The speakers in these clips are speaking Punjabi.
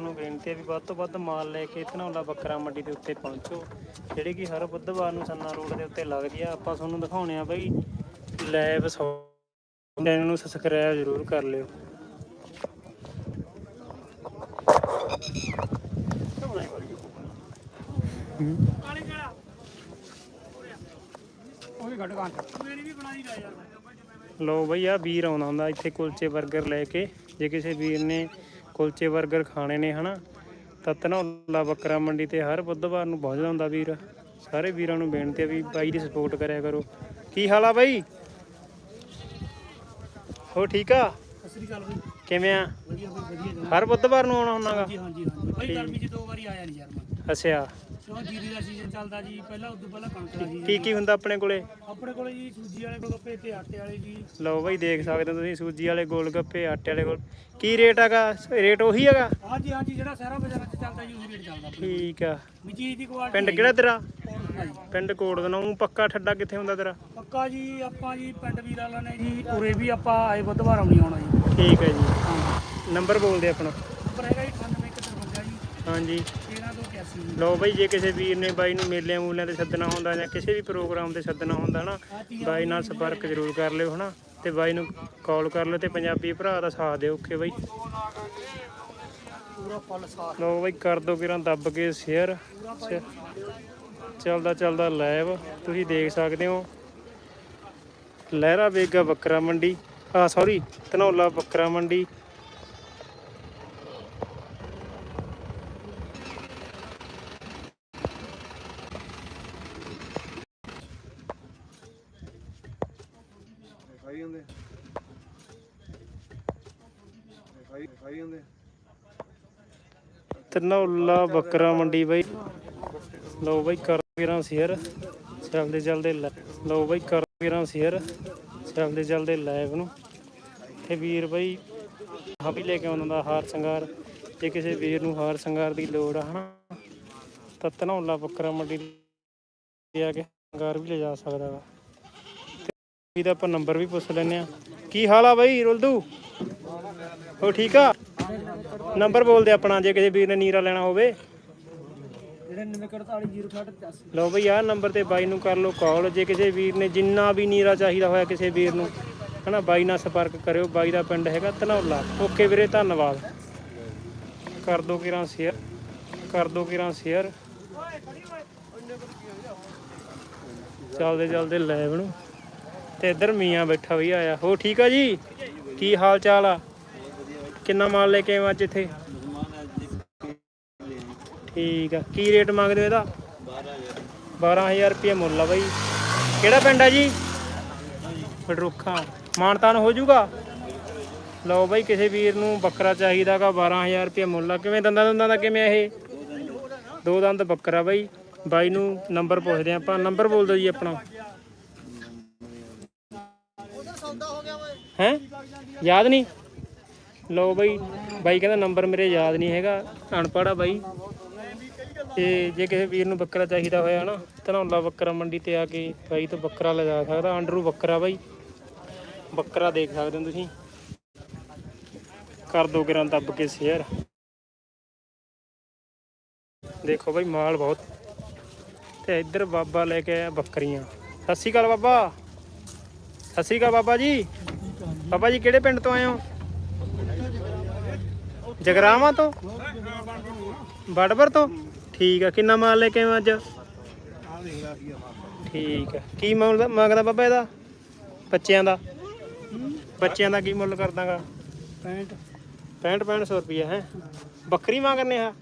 ਨੂੰ ਬੇਨਤੀ ਹੈ ਵੀ ਵੱਧ ਤੋਂ ਵੱਧ ਮਾਲ ਲੈ ਕੇ ਧਨੌਲਾ ਬੱਕਰਾ ਮੰਡੀ ਦੇ ਉੱਤੇ ਪਹੁੰਚੋ। ਜਿਹੜੀ ਕਿ ਹਰ ਬੁੱਧਵਾਰ ਨੂੰ ਸੰਨਾ ਰੋਡ ਦੇ ਉੱਤੇ ਲੱਗਦੀ ਆ। ਆਪਾਂ ਤੁਹਾਨੂੰ ਦਿਖਾਉਣੇ ਆ ਬਈ ਲਾਈਵ ਚੈਨਲ ਨੂੰ ਸਬਸਕ੍ਰਾਈਬ ਜ਼ਰੂਰ ਕਰ ਲਿਓ। ਲੋ ਬਈ ਆ ਵੀਰ ਆਉਂਦਾ ਹੁੰਦਾ ਇੱਥੇ ਕੁਲਚੇ 버ਗਰ ਲੈ ਕੇ। ਜੇ ਕਿਸੇ ਵੀਰ ਨੇ ਕੁਲਚੇ 버ਗਰ ਖਾਣੇ ਨੇ ਹਨਾ? ਤਾਂ ਧਨੌਲਾ ਬੱਕਰਾ ਮੰਡੀ ਤੇ ਹਰ ਬੁੱਧਵਾਰ ਨੂੰ ਪਹੁੰਚਦਾ ਹੁੰਦਾ ਵੀਰ। ਸਾਰੇ ਵੀਰਾਂ ਨੂੰ ਬੇਨਤੀ ਹੈ ਵੀ ਬਾਈ ਦੀ ਸਪੋਰਟ ਕਰਿਆ ਕਰੋ। ਕੀ ਹਾਲ ਆ ਬਾਈ? ਹੋ ਠੀਕ ਆ? ਸਤਿ ਸ੍ਰੀ ਅਕਾਲ ਬਈ ਕਿਵੇਂ ਆ ਹਰ ਬੁੱਧਵਾਰ ਨੂੰ ਆਉਣਾ ਹੁੰਨਾਗਾ ਹਾਂਜੀ ਹਾਂਜੀ ਬਈ ਗਰਮੀ 'ਚ ਦੋ ਵਾਰੀ ਆਇਆ ਨਹੀਂ ਯਾਰ ਮੈਂ। ਅੱਛਾ। ਕਿਉਂ ਜੀਰੀ ਦਾ ਸੀਜ਼ਨ ਚੱਲਦਾ ਜੀ ਪਹਿਲਾਂ ਉਦੋਂ ਪਹਿਲਾਂ ਕਣਕ ਦਾ ਜੀ ਕੀ ਕੀ ਹੁੰਦਾ ਆਪਣੇ ਕੋਲੇ? ਆਪਣੇ ਕੋਲੇ ਜੀ ਸੂਜੀ ਵਾਲੇ ਗੋਲਗੱਪੇ ਤੇ ਆਟੇ ਵਾਲੇ ਜੀ। ਲਓ ਬਾਈ ਦੇਖ ਸਕਦੇ ਹੋ ਤੁਸੀਂ ਸੂਜੀ ਵਾਲੇ ਗੋਲ ਗੱਪੇ ਆਟੇ ਵਾਲੇ ਗੋਲ ਕੀ ਰੇਟ ਹੈਗਾ? ਰੇਟ ਉਹੀ ਹੈਗਾ? ਹਾਂਜੀ ਹਾਂਜੀ ਜਿਹੜਾ ਸਾਰਾ ਬਾਜ਼ਾਰਾਂ 'ਚ ਚੱਲਦਾ ਜੀ ਉਹੀ ਰੇਟ ਚੱਲਦਾ ਆਪਣੇ। ਠੀਕ ਆ। ਵੀ ਚੀਜ਼ ਦੀ ਕੁਆਲਿਟੀ ਪਿੰਡ ਕਿਹੜਾ ਤੇਰਾ? ਪਿੰਡ ਕੋਟਦਨਾ ਉਹ ਪੱਕਾ ਠੱਡਾ ਕਿੱਥੇ ਹੁੰਦਾ ਤੇਰਾ? ਪੱਕਾ ਜੀ ਆਪਾਂ ਜੀ ਪਿੰਡ ਵੀਰ ਵਾਲਾ ਨੇ ਜੀ ਉਰੇ ਵੀ ਆਪਾਂ ਆਏ ਬੁੱਧਵਾਰ ਆਉਣੀ ਆਉਣਾ ਜੀ। ਠੀਕ ਹੈ ਜੀ। ਨੰਬਰ ਬੋਲਦੇ ਆਪਣਾ। ਨੰਬਰ ਹੈਗਾ ਜੀ 9853 ਜੀ। ਹਾਂਜੀ। 13281 ਜੀ ਲਓ ਬਾਈ ਜੇ ਕਿਸੇ ਵੀਰ ਨੇ ਬਾਈ ਨੂੰ ਮੇਲਿਆਂ ਮੂਲਿਆਂ ਤੇ ਸੱਦਣਾ ਹੁੰਦਾ ਜਾਂ ਕਿਸੇ ਵੀ ਪ੍ਰੋਗਰਾਮ ਤੇ ਸੱਦਣਾ ਹੁੰਦਾ ਨਾ ਬਾਈ ਨਾਲ ਸੰਪਰਕ ਜ਼ਰੂਰ ਕਰ ਲਿਓ ਹਨਾ? ਤੇ ਬਾਈ ਨੂੰ ਕਾਲ ਕਰ ਲਿਓ ਤੇ ਪੰਜਾਬੀ ਭਰਾ ਦਾ ਸਾਥ ਦਿਓ ਓਕੇ ਬਾਈ? ਲਓ ਬਾਈ ਕਰ ਦੋ ਕਿਰਾਂ ਦੱਬ ਕੇ ਸ਼ੇਅਰ ਚੱਲਦਾ ਚੱਲਦਾ ਲਾਈਵ ਤੁਸੀਂ ਦੇਖ ਸਕਦੇ ਹੋ। ਲਹਿਰਾ ਬੇਗਾ ਬੱਕਰਾ ਮੰਡੀ। ਆ ਸੌਰੀ ਧਨੌਲਾ ਬੱਕਰਾ ਮੰਡੀ। ਖਾਈ ਜਾਂਦੇ ਖਾਈ ਖਾਈ ਜਾਂਦੇ ਧਨੌਲਾ ਬੱਕਰਾ ਮੰਡੀ ਬਾਈ। ਲਓ ਬਾਈ ਕਰ ਕਿਰਾਂ ਸ਼ੇਅਰ। ਚੱਲਦੇ ਚੱਲਦੇ ਲਓ ਬਾਈ ਕਰ ਕਿਰਾਂ ਸ਼ੇਅਰ। ਚੱਲਦੇ ਚੱਲਦੇ ਲਾਈਵ ਨੂੰ। ਤੇ ਵੀਰ ਬਾਈ ਆ ਵੀ ਲੈ ਕੇ ਆਉਂਦਾ ਦਾ ਹਾਰ ਸ਼ਿੰਗਾਰ। ਜੇ ਕਿਸੇ ਵੀਰ ਨੂੰ ਹਾਰ ਸ਼ਿੰਗਾਰ ਦੀ ਲੋੜ ਆ, ਹਨਾ? ਤਾਂ ਧਨੌਲਾ ਬੱਕਰਾ ਮੰਡੀ ਤੇ ਆ ਕੇ ਸ਼ਿੰਗਾਰ ਵੀ ਲੈ ਜਾ ਸਕਦਾ ਵਾ। ਇਹਦਾ ਆਪਾਂ ਨੰਬਰ ਵੀ ਪੁੱਛ ਲੈਨੇ ਆ ਕੀ ਹਾਲ ਆ ਬਾਈ ਰੁਲਦੂ? ਹੋ ਠੀਕ ਆ? ਨੰਬਰ ਬੋਲਦੇ ਆਪਣਾ ਜੇ ਕਿਸੇ ਵੀਰ ਨੇ ਨੀਰਾ ਲੈਣਾ ਹੋਵੇ। ਜਿਹੜੇ 9948 ਲਓ ਬਈ ਆਹ ਨੰਬਰ ਤੇ ਬਾਈ ਨੂੰ ਕਰ ਲਓ ਕਾਲ ਜੇ ਕਿਸੇ ਵੀਰ ਨੇ ਜਿੰਨਾ ਵੀ ਨੀਰਾ ਚਾਹੀਦਾ ਹੋਇਆ ਕਿਸੇ ਵੀਰ ਨੂੰ ਹਨਾ ਬਾਈ ਨਾਲ ਸੰਪਰਕ ਕਰਿਓ। ਬਾਈ ਦਾ ਪਿੰਡ ਹੈਗਾ ਧਨੌਲਾ। ਓਕੇ ਵੀਰੇ ਧੰਨਵਾਦ। ਕਰ ਦੋ ਕਿਰਾਂ ਸ਼ੇਅਰ ਕਰ ਦੋ ਕਿਰਾਂ ਸ਼ੇਅਰ ਚੱਲਦੇ ਚੱਲਦੇ ਲਾਈਵ ਨੂੰ। ਤੇ ਇੱਧਰ ਮੀਆਂ ਬੈਠਾ ਵੀ ਆਇਆ। ਹੋ ਠੀਕ ਆ ਜੀ? ਕੀ ਹਾਲ ਚਾਲ ਆ? ਕਿੰਨਾ ਮਾਲ ਲੈ ਕੇ ਆਏ ਅੱਜ ਇੱਥੇ? ਠੀਕ ਆ। ਕੀ ਰੇਟ ਮੰਗਦੇ ਹੋ ਇਹਦਾ? 12000 ਰੁਪਏ ਮੁੱਲ ਆ ਬਾਈ। ਕਿਹੜਾ ਪਿੰਡ ਆ ਜੀ? ਫੜਰੁੱਖਾ ਮਾਨਤਾਨ ਹੋ ਜਾਊਗਾ? ਲਓ ਬਾਈ, ਕਿਸੇ ਵੀਰ ਨੂੰ ਬੱਕਰਾ ਚਾਹੀਦਾਗਾ 12000 ਰੁਪਏ ਮੁੱਲ ਆ। ਕਿਵੇਂ ਦੰਦਾਂ ਦੰਦਾਂ ਦਾ ਕਿਵੇਂ ਇਹ? ਦੋ ਦੰਦ। ਬੱਕਰਾ ਬਾਈ। ਬਾਈ ਨੂੰ ਨੰਬਰ ਪੁੱਛਦੇ ਆਪਾਂ। ਨੰਬਰ ਬੋਲ ਦਿਓ ਜੀ ਆਪਣਾ। ਹੈ? ਯਾਦ ਨਹੀਂ? ਲਓ ਬਾਈ ਬਾਈ ਕਹਿੰਦਾ ਨੰਬਰ ਮੇਰੇ ਯਾਦ ਨਹੀਂ ਹੈਗਾ। ਅਨਪੜ੍ਹ ਆ ਬਾਈ। ਤੇ ਜੇ ਕਿਸੇ ਵੀਰ ਨੂੰ ਬੱਕਰਾ ਚਾਹੀਦਾ ਹੋਇਆ ਨਾ ਧਨੌਲਾ ਬੱਕਰਾ ਮੰਡੀ ਤੇ ਆ ਕੇ ਬਾਈ ਤੋਂ ਬੱਕਰਾ ਲਿਜਾ ਸਕਦਾ। ਅੰਡਰੂ ਬੱਕਰਾ ਬਾਈ। ਬੱਕਰਾ ਦੇਖ ਸਕਦੇ ਹੋ ਤੁਸੀਂ। ਕਰ ਦੋ ਗਰਾਂ ਦੱਬ ਕੇ ਸ਼ੇਅਰ ਦੇਖੋ ਬਾਈ, ਮਾਲ ਬਹੁਤ। ਤੇ ਇੱਧਰ ਬਾਬਾ ਲੈ ਕੇ ਆਇਆ ਬੱਕਰੀਆਂ। ਸਤਿ ਸ਼੍ਰੀ ਅਕਾਲ ਬਾਬਾ। ਸਤਿ ਸ਼੍ਰੀ ਅਕਾਲ ਬਾਬਾ ਜੀ। ਬਾਬਾ ਜੀ ਕਿਹੜੇ ਪਿੰਡ ਤੋਂ ਆਏ ਹੋ? ਜਗਰਾਵਾਂ ਤੋਂ? ਬੜਬਰ ਤੋਂ? ਠੀਕ ਆ ਕਿੰਨਾ ਮਾਲ ਲੈ ਕੇ ਆਏ ਹੋ ਅੱਜ? ਠੀਕ ਆ। ਕੀ ਮੁੱਲ ਮੰਗਦਾ ਬਾਬਾ ਇਹਦਾ? ਬੱਚਿਆਂ ਦਾ? ਬੱਚਿਆਂ ਦਾ ਕੀ ਮੁੱਲ ਕਰਦਾਗਾ? 65 65 6500 ਰੁਪਏ ਹੈ? ਬੱਕਰੀ ਮੰਗਨੇ ਆ?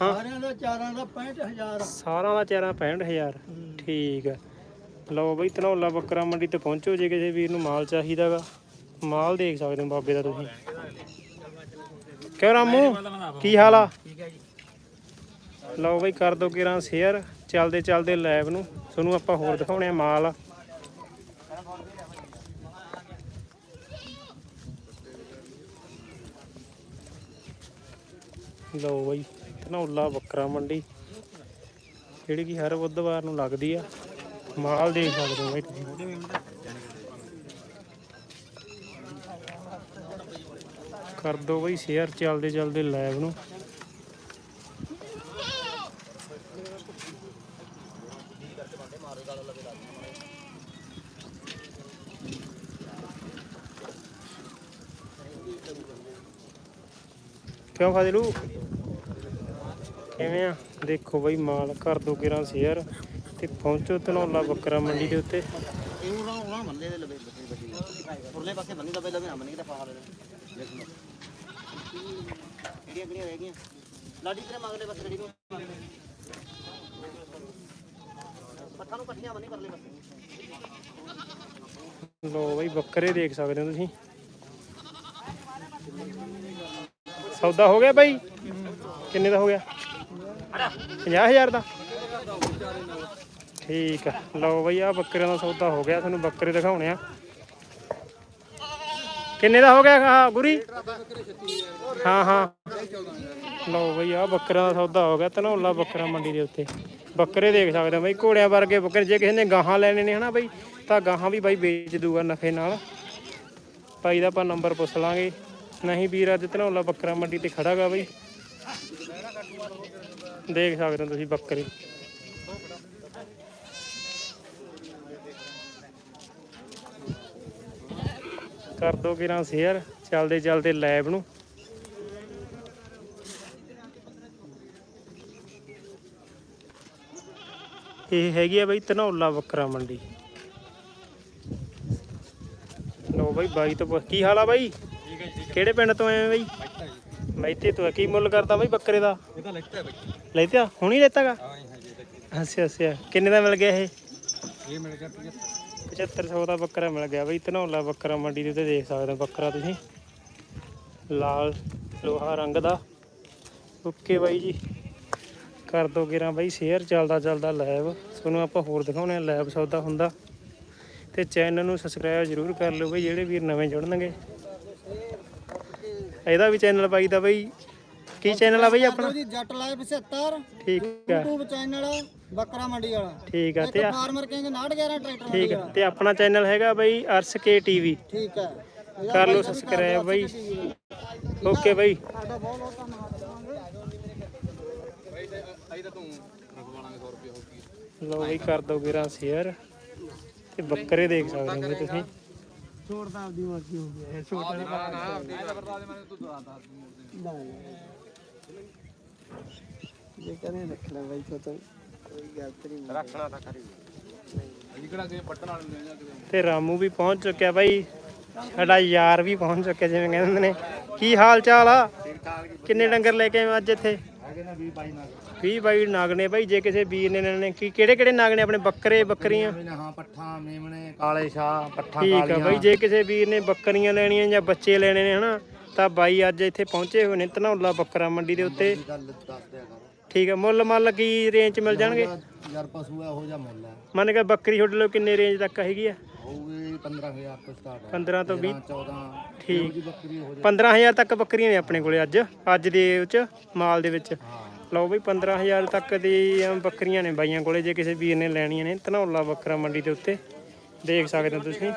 ਹਾਂ। ਸਾਰਿਆਂ ਦਾ ਚਾਰਾਂ ਦਾ 65000 ਸਾਰਾਂ ਦਾ ਚਾਰਾਂ 65000 ਠੀਕ ਆ। ਲਓ ਬਈ ਧਨੌਲਾ ਬੱਕਰਾ ਮੰਡੀ ਤੇ ਪਹੁੰਚੋ ਜੇ ਕਿਸੇ ਵੀਰ ਨੂੰ ਮਾਲ ਚਾਹੀਦਾਗਾ ਮਾਲ ਦੇਖ ਸਕਦੇ ਹੋ ਬਾਬੇ ਦਾ ਤੁਸੀਂ। ਕਿਉਂ ਰਾਮੂ? ਕੀ ਹਾਲ ਆ? ਲਓ ਬਈ ਕਰ ਦੋ ਕਿਰਾਂ ਸ਼ੇਅਰ ਚੱਲਦੇ ਚੱਲਦੇ ਲਾਈਵ ਨੂੰ। ਤੁਹਾਨੂੰ ਆਪਾਂ ਹੋਰ ਦਿਖਾਉਣੇ ਆ ਮਾਲ। ਲਓ ਬਈ, ਧਨੌਲਾ ਬੱਕਰਾ ਮੰਡੀ। ਜਿਹੜੀ ਕਿ ਹਰ ਬੁੱਧਵਾਰ ਨੂੰ ਲੱਗਦੀ ਆ। ਮਾਲ ਦੇਖ ਸਕਦੇ ਹੋ ਬਈ ਤੁਸੀਂ। ਕਰ ਦੋ ਬਈ ਸ਼ੇਅਰ ਚੱਲਦੇ ਚੱਲਦੇ ਲਾਈਵ ਨੂੰ। ਕਿਉਂ ਫਾਜ਼ਿਲੂ? ਕਿਵੇਂ ਆ? ਦੇਖੋ ਬਈ ਮਾਲ ਕਰ ਦੋ ਕਿਰਾਂ ਸ਼ੇਅਰ ਤੇ ਪਹੁੰਚੋ ਤਨੌਲਾ ਬੱਕਰਾ ਮੰਡੀ ਦੇ ਉੱਤੇ। ਇਹ ਉਹਨਾਂ ਉਹਨਾਂ ਮੰਨੇ ਦੇ ਲਵੇ ਬੱਕਰੀ ਬੱਕਰੀ ਉਰਲੇ ਪਾਸੇ ਬੰਨੀ ਦਾ ਪਹਿਲਾਂ ਵੀ ਨਾ ਮੰਨੀ ਕਿਤੇ ਪਾਹ ਲੈ ਕਿਹੜੀਆਂ ਕਿਹੜੀਆਂ ਰਹਿ ਗਈਆਂ? ਲਾਡੀ ਤੇਰੇ ਮਗਲੇ ਪਾਸੇ ਰੈਡੀ ਨੂੰ। ਪੱਠਾ ਨੂੰ ਇਕੱਠੀਆਂ ਬੰਨੀ ਪਰਲੇ ਪਾਸੇ। ਲੋ ਬਈ ਬੱਕਰੇ ਦੇਖ ਸਕਦੇ ਹੋ ਤੁਸੀਂ। ਸੌਦਾ ਹੋ ਗਿਆ ਬਾਈ? ਕਿੰਨੇ ਦਾ ਹੋ ਗਿਆ? 50000 ਦਾ। ਠੀਕ ਆ। ਲਓ ਬਈ ਆ ਬੱਕਰਿਆਂ ਦਾ ਸੌਦਾ ਹੋ ਗਿਆ। ਤੁਹਾਨੂੰ ਬੱਕਰੇ ਦਿਖਾਉਣੇ ਆ। ਕਿੰਨੇ ਦਾ ਹੋ ਗਿਆ, ਆਹ ਗੁਰੀ? ਹਾਂ ਹਾਂ। ਲਓ ਬਈ ਆ ਬੱਕਰਿਆਂ ਦਾ ਸੌਦਾ ਹੋ ਗਿਆ, ਧਨੌਲਾ ਬੱਕਰਾ ਮੰਡੀ ਦੇ ਉੱਤੇ। ਬੱਕਰੇ ਦੇਖ ਸਕਦੇ ਹੋ ਬਈ, ਘੋੜਿਆਂ ਵਰਗੇ ਬੱਕਰੇ। ਜੇ ਕਿਸੇ ਨੇ ਗਾਹਾਂ ਲੈਣੇ ਨੇ ਹਨਾ ਬਈ, ਤਾਂ ਗਾਹਾਂ ਵੀ ਬਾਈ ਵੇਚ ਦੂਗਾ ਨਫੇ ਨਾਲ। ਭਾਈ ਦਾ ਆਪਾਂ ਨੰਬਰ ਪੁੱਛ ਲਾਂਗੇ। ਨਹੀਂ ਵੀਰ, ਅੱਜ ਧਨੌਲਾ ਬੱਕਰਾ ਮੰਡੀ ਤੇ ਖੜਾਗਾ ਬਈ। ਦੇਖ ਸਕਦੇ ਹੋ ਤੁਸੀਂ ਬੱਕਰੇ। ਕਰ ਦੋ ਕਿਰਾਂ ਸ਼ੇਅਰ, ਚੱਲਦੇ ਚੱਲਦੇ ਲੈਬ ਨੂੰ। ਇਹ ਹੈਗੀ ਆ ਬਈ ਧਨੌਲਾ ਬੱਕਰਾ ਮੰਡੀ। ਲੋ ਬਈ ਬਾਈ ਤੋਂ ਕੀ ਹਾਲ ਆ ਬਾਈ? ਕਿਹੜੇ ਪਿੰਡ ਤੋਂ ਆਏ ਆ ਬਾਈ? ਮੈਤੇ ਤੋਂ ਕੀ ਮੁੱਲ ਕਰਦਾ ਬਈ ਬੱਕਰੇ ਦਾ? ਇਹਦਾ ਲੈਤਾ? ਬਈ ਲੈਤਿਆ ਹੁਣੀ ਲੈਤਾਗਾ? ਹਾਂ ਹਾਂ ਜੀ ਅੱਛਾ ਅੱਛਾ। ਕਿੰਨੇ ਦਾ ਮਿਲ ਗਿਆ ਇਹ? ਇਹ ਮਿਲ ਗਿਆ 7500 ਦਾ ਬੱਕਰਾ ਮਿਲ ਗਿਆ ਬਈ, ਧਨੌਲਾ ਬੱਕਰਾ ਮੰਡੀ ਦੇ ਉੱਤੇ ਦੇਖ ਸਕਦੇ ਹੋ ਬੱਕਰਾ ਤੁਸੀਂ। ਲਾਲ, ਲੋਹਾ ਰੰਗ ਦਾ। ਓਕੇ ਬਾਈ ਜੀ। ਕਰ ਦੋ ਗਿਰਾਂ ਬਾਈ, ਸ਼ੇਅਰ ਚੱਲਦਾ ਚੱਲਦਾ ਲਾਈਵ ਤੁਹਾਨੂੰ ਆਪਾਂ ਹੋਰ ਦਿਖਾਉਣੇ ਆ ਲਾਈਵ ਸੌਦਾ ਹੁੰਦਾ। ਤੇ ਚੈਨਲ ਨੂੰ ਸਬਸਕ੍ਰਾਈਬ ਜ਼ਰੂਰ ਕਰ ਲਿਓ ਬਈ, ਜਿਹੜੇ ਵੀਰ ਨਵੇਂ ਜੁੜਨਗੇ। ਇਹਦਾ ਵੀ ਚੈਨਲ ਪਾਈ ਦਾ ਬਈ। ਕੀ ਚੈਨਲ ਆ ਬਈ ਆਪਣਾ? ਜੀ ਜੱਟ ਲਾਈਵ 75 ਠੀਕ ਆ। YouTube ਚੈਨਲ ਬੱਕਰਾ ਮੰਡੀ ਵਾਲਾ। ਠੀਕ ਆ ਤੇ ਆ- ਫਾਰਮਰ ਕਿੰਗ 911 ਟਰੈਕਟਰ ਠੀਕ ਆ ਤੇ ਆਪਣਾ ਚੈਨਲ ਹੈਗਾ ਬਈ ਅਰਸ ਕੇ ਟੀਵੀ। ਠੀਕ ਹੈ ਕਰ ਲਓ ਸਬਸਕ੍ਰਾਈਬ ਬਈ। ਓਕੇ ਬਈ। ਸਾਡਾ ਬਹੁਤ ਬਹੁਤ ਧੰਨਵਾਦ ਕਰਾਂਗੇ। ਆਈ ਤਾਂ ਤੂੰ ਰਖਵਾਲਾਂਗੇ 100 ਰੁਪਏ ਹੋਊਗੀ ਲਓ ਬਈ ਕਰ ਦੋ ਵੀਰਾਂ ਸ਼ੇਅਰ ਤੇ ਬੱਕਰੇ ਦੇਖ ਸਕਦੇ ਹੋ ਤੁਸੀਂ। ਛੋੜ ਤਾਂ ਆਪਦੀ ਮਰਜ਼ੀ ਹੋ ਹੈ ਛੋੜ ਨਾ ਨਾ ਦੇ ਵਰਤਾ ਦੇ ਮੈਂ ਤੂੰ ਦੱਸ ਜੇ ਕਰੇ ਰੱਖ ਲੈ ਬਾਈ ਕੋ ਤਾਂ ਕੋਈ ਗਲਤ ਨਹੀਂ ਰੱਖਣਾ ਤਾਂ ਕਰੀ ਅਜੀ ਕਿਹੜਾ ਕਿ ਪੱਟਣ ਵਾਲੇ ਨੇ ਜਾਂ ਕਿਤੇ? ਤੇ ਰਾਮੂ ਵੀ ਪਹੁੰਚ ਚੁੱਕਿਆ ਬਾਈ। ਸਾਡਾ ਯਾਰ ਵੀ ਪਹੁੰਚ ਚੁੱਕਿਆ ਜਿਵੇਂ ਕਹਿੰਦੇ ਨੇ। ਕੀ ਹਾਲ ਚਾਲ ਆ? ਕਿੰਨੇ ਡੰਗਰ ਲੈ ਕੇ ਆਏ ਅੱਜ ਇੱਥੇ? ਹੈਗੇ ਨਾ 20 22 ਨਾਲ 20 ਬਾਈ ਨਾਗ ਨੇ ਬਾਈ ਜੇ ਕਿਸੇ ਵੀਰ ਨੇ ਲੈਣੇ ਕੀ ਕਿਹੜੇ ਕਿਹੜੇ ਨਾਗ ਨੇ ਆਪਣੇ? ਬੱਕਰੇ ਬੱਕਰੀਆਂ? ਹਾਂ ਪੱਠਾ ਮੇਮਣੇ ਕਾਲੇ ਸ਼ਾਹ ਪੱਠਾ ਠੀਕ ਆ ਬਾਈ ਜੇ ਕਿਸੇ ਵੀਰ ਨੇ ਬੱਕਰੀਆਂ ਲੈਣੀਆਂ ਜਾਂ ਬੱਚੇ ਲੈਣੇ ਨੇ ਹਨਾ ਤਾਂ ਬਾਈ ਅੱਜ ਇੱਥੇ ਪਹੁੰਚੇ ਹੋਏ ਨੇ ਧਨੌਲਾ ਬੱਕਰਾ ਮੰਡੀ ਦੇ ਉੱਤੇ। ਠੀਕ ਆ ਮੁੱਲ ਮੱਲ ਕੀ ਰੇਂਜ ਚ ਮਿਲ ਜਾਣਗੇ? ਯਾਰ ਪਸ਼ੂ ਇਹੋ ਜਿਹਾ ਮੁੱਲ ਹੈ ਮੰਨ ਕੇ ਬੱਕਰੀ ਛੋਟ ਲਓ ਕਿੰਨੇ ਰੇਂਜ ਤੱਕ ਹੈਗੀ ਆ? ਹੋਊਗੀ 15000 ਤੋਂ ਸਟਾਰਟ ਹੈ 15 ਤੋਂ 20 14 ਠੀਕ। ਦੀ ਬੱਕਰੀ ਹੋ 15000 ਤੱਕ ਬੱਕਰੀਆਂ ਨੇ ਆਪਣੇ ਕੋਲੇ ਅੱਜ ਅੱਜ ਦੇ ਉਹ ਚ ਮਾਲ ਦੇ ਵਿੱਚ। ਹਾਂ। ਲਓ ਬਈ 15000 ਤੱਕ ਦੀ ਬੱਕਰੀਆਂ ਨੇ ਬਾਈਆਂ ਕੋਲੇ ਜੇ ਕਿਸੇ ਵੀਰ ਨੇ ਲੈਣੀਆਂ ਨੇ ਧਨੌਲਾ ਬੱਕਰਾ ਮੰਡੀ ਦੇ ਉੱਤੇ। ਦੇਖ ਸਕਦੇ ਹੋ ਤੁਸੀਂ।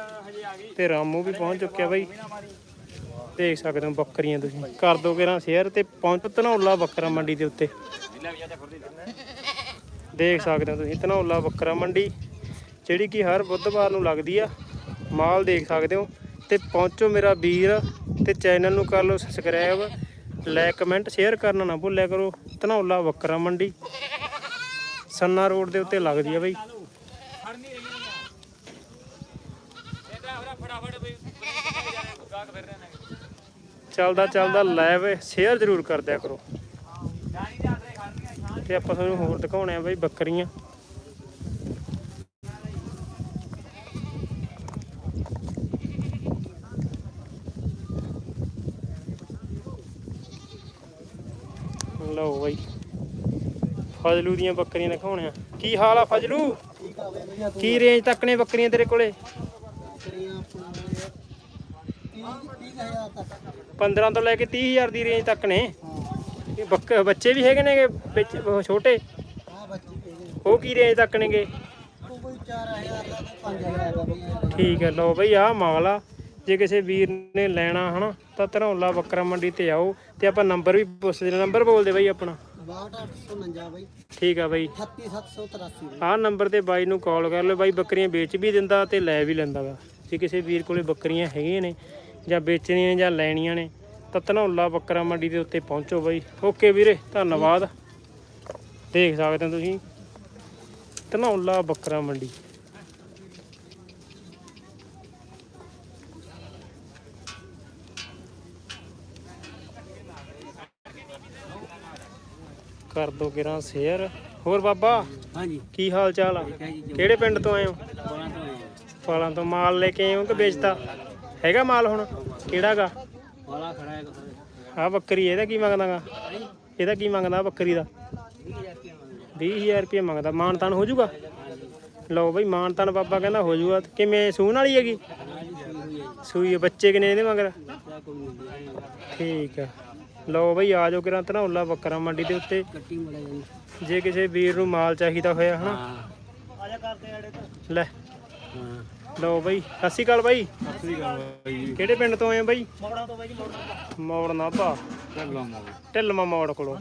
ਤੇ ਰਾਮੂ ਵੀ ਪਹੁੰਚ ਚੁੱਕਿਆ ਬਾਈ। ਦੇਖ ਸਕਦੇ ਹੋ ਬੱਕਰੀਆਂ ਤੁਸੀਂ। ਕਰ ਦੋ ਕਿਰਾਂ ਸ਼ੇਅਰ ਤੇ ਪਹੁੰਚ ਧਨੌਲਾ ਬੱਕਰਾ ਮੰਡੀ ਦੇ ਉੱਤੇ। ਦੇਖ ਸਕਦੇ ਹੋ ਤੁਸੀਂ, ਧਨੌਲਾ ਬੱਕਰਾ ਮੰਡੀ, ਜਿਹੜੀ ਕਿ ਹਰ ਬੁੱਧਵਾਰ ਨੂੰ ਲੱਗਦੀ ਆ। ਮਾਲ ਦੇਖ ਸਕਦੇ ਹੋ। ਤੇ ਪਹੁੰਚੋ ਮੇਰਾ ਵੀਰ ਤੇ ਚੈਨਲ ਨੂੰ ਕਰ ਲਓ ਸਬਸਕ੍ਰਾਈਬ ਲਾਈਕ ਕਮੈਂਟ ਸ਼ੇਅਰ ਕਰਨਾ ਨਾ ਭੁੱਲਿਆ ਕਰੋ। ਧਨੌਲਾ ਬੱਕਰਾ ਮੰਡੀ। ਸੰਨਾ ਰੋਡ ਦੇ ਉੱਤੇ ਲੱਗਦੀ ਆ ਬਈ। ਚੱਲਦਾ ਚੱਲਦਾ ਲਾਈਵ ਸ਼ੇਅਰ ਜ਼ਰੂਰ ਕਰ ਦਿਆ ਕਰੋ। ਤੇ ਆਪਾਂ ਤੁਹਾਨੂੰ ਹੋਰ ਦਿਖਾਉਣੇ ਆ ਬਈ ਬੱਕਰੀਆਂ। ਲਓ ਬਈ, ਫਜਲੂ ਦੀਆਂ ਬੱਕਰੀਆਂ ਦਿਖਾਉਣੇ ਆ। ਕੀ ਹਾਲ ਆ ਫਜਲੂ? ਕੀ ਰੇਂਜ ਤੱਕ ਨੇ ਬੱਕਰੀਆਂ ਤੇਰੇ ਕੋਲੇ? ਬੱਕਰੀਆਂ ਆਪਣਾ 30 30000 ਤੱਕ 15 ਤੋਂ ਲੈ ਕੇ 30000 ਦੀ ਰੇਂਜ ਤੱਕ ਨੇ। ਬੱਕ ਬੱਚੇ ਵੀ ਹੈਗੇ ਨੇਗੇ ਵਿੱਚ ਉਹ ਛੋਟੇ? ਹਾਂ ਬੱਚੇ ਕਿਹਦੇ ਉਹ ਕੀ ਰੇਂਜ ਤੱਕ ਨੇਗੇ? ਉਹ ਕੋਈ 4000 ਦਾ ਤੇ 5000 ਦਾ ਵੀ ਠੀਕ ਹੈ ਲਓ ਬਈ ਆਹ ਮਾਲ ਆ। ਜੇ ਕਿਸੇ ਵੀਰ ਨੇ ਲੈਣਾ ਹਨਾ ਤਾਂ ਧਰੌਲਾ ਬੱਕਰਾ ਮੰਡੀ ਤੇ ਆਓ ਤੇ ਆਪਾਂ ਨੰਬਰ ਵੀ ਪੁੱਛਦੇ ਨੰਬਰ ਬੋਲਦੇ ਬਈ ਆਪਣਾ। 62849 ਬਾਈ। ਠੀਕ ਆ ਬਾਈ। 38783 ਆਹ ਨੰਬਰ ਤੇ ਬਾਈ ਨੂੰ ਕਾਲ ਕਰ ਲਿਓ। ਬਾਈ ਬੱਕਰੀਆਂ ਵੇਚ ਵੀ ਦਿੰਦਾ ਤੇ ਲੈ ਵੀ ਲੈਂਦਾ ਵਾ। ਜੇ ਕਿਸੇ ਵੀਰ ਕੋਲੇ ਬੱਕਰੀਆਂ ਹੈਗੀਆਂ ਨੇ ਜਾਂ ਵੇਚਣੀਆਂ ਨੇ ਜਾਂ ਲੈਣੀਆਂ ਨੇ ਤਾਂ ਧਨੌਲਾ ਬੱਕਰਾ ਮੰਡੀ ਦੇ ਉੱਤੇ ਪਹੁੰਚੋ ਬਾਈ। ਓਕੇ ਵੀਰੇ ਧੰਨਵਾਦ। ਦੇਖ ਸਕਦੇ ਹੋ ਤੁਸੀਂ। ਧਨੌਲਾ ਬੱਕਰਾ ਮੰਡੀ। ਕਰ ਦੋ ਕਿਰਾਂ ਸ਼ੇਅਰ। ਹੋਰ ਬਾਬਾ ਹਾਂਜੀ। ਕੀ ਹਾਲ ਚਾਲ ਆ? ਕਿਹੜੇ ਪਿੰਡ ਤੋਂ ਆਏ ਹੋ? ਫਲਾਂ ਤੋਂ ਮਾਲ ਲੈ ਕੇ ਆਏ ਹੋ ਕਿ ਵੇਚਦਾ ਹੈਗਾ ਮਾਲ ਹੁਣ? ਕਿਹੜਾਗਾ ਵਾਲਾ ਖੜਾ ਹੈ ਆ ਬੱਕਰੀ ਇਹਦਾ ਕੀ ਮੰਗਦਾਗਾ? ਇਹਦਾ ਕੀ ਮੰਗਦਾ ਬੱਕਰੀ ਦਾ? 20000 ਰੁਪਏ ਮੰਗਦਾ। ਮਾਨ ਤਾਨ ਹੋ ਜਾਊਗਾ? ਲਓ ਬਈ ਮਾਨ ਤਾਨ ਬਾਬਾ ਕਹਿੰਦਾ ਹੋ ਜਾਊਗਾ। ਕਿਵੇਂ ਸੂਣ ਵਾਲੀ ਹੈਗੀ? ਸੂਈ ਬੱਚੇ ਕਿਨੇ ਇਹਦੇ ਮਗਰ? ਠੀਕ ਆ। ਲਓ ਬਈ ਆ ਜਾਓ ਕਿਰਾਂ ਧਨੌਲਾ ਬੱਕਰਾ ਮੰਡੀ ਦੇ ਉੱਤੇ। ਜੇ ਕਿਸੇ ਵੀਰ ਨੂੰ ਮਾਲ ਚਾਹੀਦਾ ਹੋਇਆ ਹਨਾ? ਲੈ। ਹਾਂ। ਲਓ ਬਈ ਸਤਿ ਸ਼੍ਰੀ ਅਕਾਲ ਬਾਈ। ਕਿਹੜੇ ਪਿੰਡ ਤੋਂ ਆਏ ਆ ਬਾਈ? ਮੋੜਾਂ ਤੋਂ ਬਾਈ ਜੀ ਮੋੜਾਂ ਮੌੜ ਨਾਭਾ। ਢਿੱਲਮਾ ਮੌੜ। ਕੋਲੋਂ।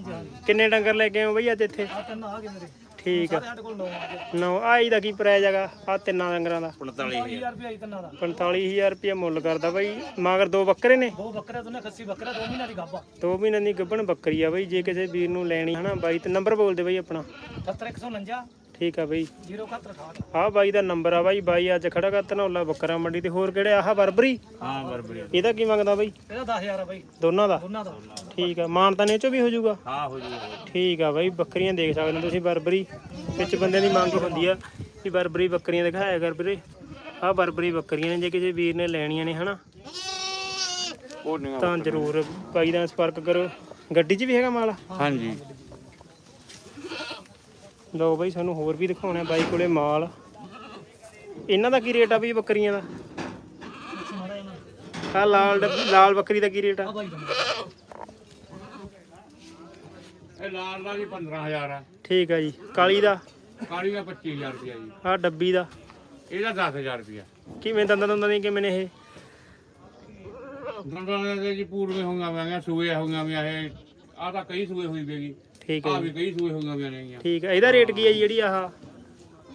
ਕਿੰਨੇ ਡੰਗਰ ਲੈ ਕੇ ਆਏ ਹੋ ਬਈ ਅੱਜ ਇੱਥੇ? ਆ ਤਿੰਨ ਆ ਗਏ ਮੇਰੇ। ਠੀਕ ਆ। ਸਾਡੇ ਕੋਲ ਨੌ ਆ ਗਏ। ਨੋ ਆਈ ਦਾ ਕੀ ਪ੍ਰਾਈਜ਼ ਹੈਗਾ? ਆ ਤਿੰਨਾਂ ਡੰਗਰਾਂ ਦਾ। 45000 ਰੁਪਏ ਆਈ ਤਿੰਨਾਂ ਦਾ। 45000 ਰੁਪਏ ਮੁੱਲ ਕਰਦਾ ਬਾਈ। ਮਗਰ ਦੋ ਬੱਕਰੇ ਨੇ? ਦੋ ਬੱਕਰੇ ਤੋਂ ਖੱਸੀ ਬੱਕਰਾ ਦੋ ਮਹੀਨਾ ਦੀ ਗੱਬਾ ਦੋ ਮਹੀਨਿਆਂ ਦੀ ਗੱਭਣ ਬੱਕਰੀ ਆ ਬਾਈ। ਜੇ ਕਿਸੇ ਵੀਰ ਨੂੰ ਲੈਣੀ ਹਨਾ ਬਾਈ ਤੇ ਨੰਬਰ ਬੋਲ ਦੇ ਬਾਈ ਆਪਣਾ। 70149 ਠੀਕ ਆ ਬਾਈ। 078 ਆਹ ਬਾਈ ਦਾ ਨੰਬਰ ਆ ਬਾਈ ਬਾਈ ਅੱਜ ਖੜਾ ਕਰ ਧਨੌਲਾ ਬੱਕਰਾ ਮੰਡੀ ਤੇ। ਹੋਰ ਕਿਹੜੇ ਆਹ ਬਰਬਰੀ? ਹਾਂ ਬਰਬਰੀ। ਇਹਦਾ ਕੀ ਮੰਗਦਾ ਬਾਈ? ਇਹਦਾ 10000 ਆ ਬਾਈ। ਦੋਨਾਂ ਦਾ? ਦੋਨਾਂ ਦਾ। ਠੀਕ ਆ ਮਾਨ ਤਾਂ ਨੇ ਚੋਂ ਵੀ ਹੋ ਜਾਊਗਾ? ਹਾਂ ਹੋ ਜੂਗਾ ਠੀਕ ਆ ਬਾਈ ਬੱਕਰੀਆਂ ਦੇਖ ਸਕਦੇ ਹੋ ਤੁਸੀਂ ਬਰਬਰੀ। ਵਿੱਚ ਬੰਦਿਆਂ ਦੀ ਮੰਗ ਹੁੰਦੀ ਆ ਵੀ ਬਰਬਰੀ ਬੱਕਰੀਆਂ ਦਿਖਾਇਆ ਕਰ ਵੀਰੇ। ਆਹ ਬਰਬਰੀ ਬੱਕਰੀਆਂ ਨੇ ਜੇ ਕਿਸੇ ਵੀਰ ਨੇ ਲੈਣੀਆਂ ਨੇ ਹਨਾ? ਤਾਂ ਜ਼ਰੂਰ ਬਾਈ ਦਾ ਸੰਪਰਕ ਕਰੋ। ਗੱਡੀ 'ਚ ਵੀ ਹੈਗਾ ਮਾਲ? ਹਾਂਜੀ। ਲਓ ਬਾਈ ਸਾਨੂੰ ਹੋਰ ਵੀ ਦਿਖਾਉਣਾ ਬਾਈ ਕੋਲੇ ਮਾਲ। ਇਹਨਾਂ ਦਾ ਕੀ ਰੇਟ ਆ ਬਈ ਬੱਕਰੀਆਂ ਦਾ? ਆ ਲਾਲ ਲਾਲ ਬੱਕਰੀ ਦਾ ਕੀ ਰੇਟ ਆ? ਇਹ ਲਾਲ ਦਾ ਵੀ 15000 ਆ। ਠੀਕ ਆ ਜੀ। ਕਾਲੀ ਦਾ? ਕਾਲੀ ਦਾ 25000 ਰੁਪਇਆ ਜੀ। ਆ ਡੱਬੀ ਦਾ? ਇਹਦਾ 10000 ਰੁਪਇਆ। ਕਿਵੇਂ ਦੰਦਾਂ ਦੰਦਾਂ ਦੀ ਕਿਵੇਂ ਨੇ ਇਹ? ਦੰਦਾਂ ਦੇ ਜੀ ਪੂਰਵੇਂ ਹੋਊਗਾ ਮੈਂ ਸੂਏ ਹੋਊਗਾ ਮੈਂ ਇਹ। ਆ ਤਾਂ ਕਈ ਸੂਏ ਹੋਈ ਬੇਗੀ ਠੀਕ ਆ ਹੈ ਵੀ ਜੀ। ਕਈ ਸੂਏ ਹੋਊਗਾ ਮੈਂ ਨਹੀਂ ਠੀਕ ਆ ਇਹਦਾ ਰੇਟ ਕੀ ਹੈ ਜੀ ਜਿਹੜੀ ਆਹ?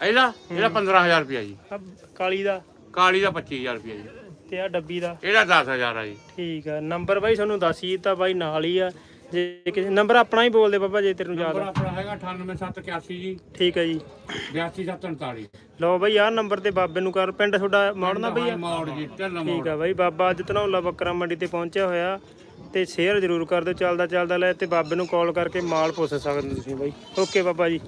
ਇਹਦਾ ਇਹਦਾ 15000 ਰੁਪਇਆ ਜੀ। ਆਹ ਕਾਲੀ ਦਾ? ਕਾਲੀ ਦਾ 25000 ਰੁਪਇਆ ਜੀ। ਤੇ ਆ ਡੱਬੀ ਦਾ? ਇਹਦਾ 10000 ਆ ਜੀ। ਠੀਕ ਆ ਨੰਬਰ ਬਾਈ ਤੁਹਾਨੂੰ ਦੱਸ ਹੀ ਦਿੱਤਾ ਬਾਈ ਨਾਲ ਹੀ ਆ। ਜੇ ਕਿਸੇ ਨੰਬਰ ਆਪਣਾ ਹੀ ਬੋਲ ਦੇ ਬਾਬਾ ਜੇ ਤੈਨੂੰ ਯਾਦ ਨੰਬਰ ਆ ਆਪਣਾ ਹੈਗਾ 98781 ਜੀ। ਠੀਕ ਆ ਜੀ। 82743 ਲਓ ਬਾਈ ਆਹ ਨੰਬਰ ਤੇ ਬਾਬੇ ਨੂੰ ਕਰ ਪਿੰਡ ਤੁਹਾਡਾ ਮੋੜਨਾ ਬਈ ਮੌੜ ਜੀ ਢਿੱਲ ਮੌੜ ਠੀਕ ਆ ਬਾਈ ਬਾਬਾ ਅੱਜ ਧਨੌਲਾ ਬੱਕਰਾ ਮੰਡੀ ਤੇ ਪਹੁੰਚਿਆ ਹੋਇਆ। ਤੇ ਸ਼ੇਅਰ ਜ਼ਰੂਰ ਕਰ ਦਿਓ ਚੱਲਦਾ ਚੱਲਦਾ ਲੈ ਤੇ ਬਾਬੇ ਨੂੰ ਕਾਲ ਕਰਕੇ ਮਾਲ ਪੁੱਛ ਸਕਦੇ ਹੋ ਤੁਸੀਂ ਬਾਈ। ਓਕੇ ਬਾਬਾ ਜੀ।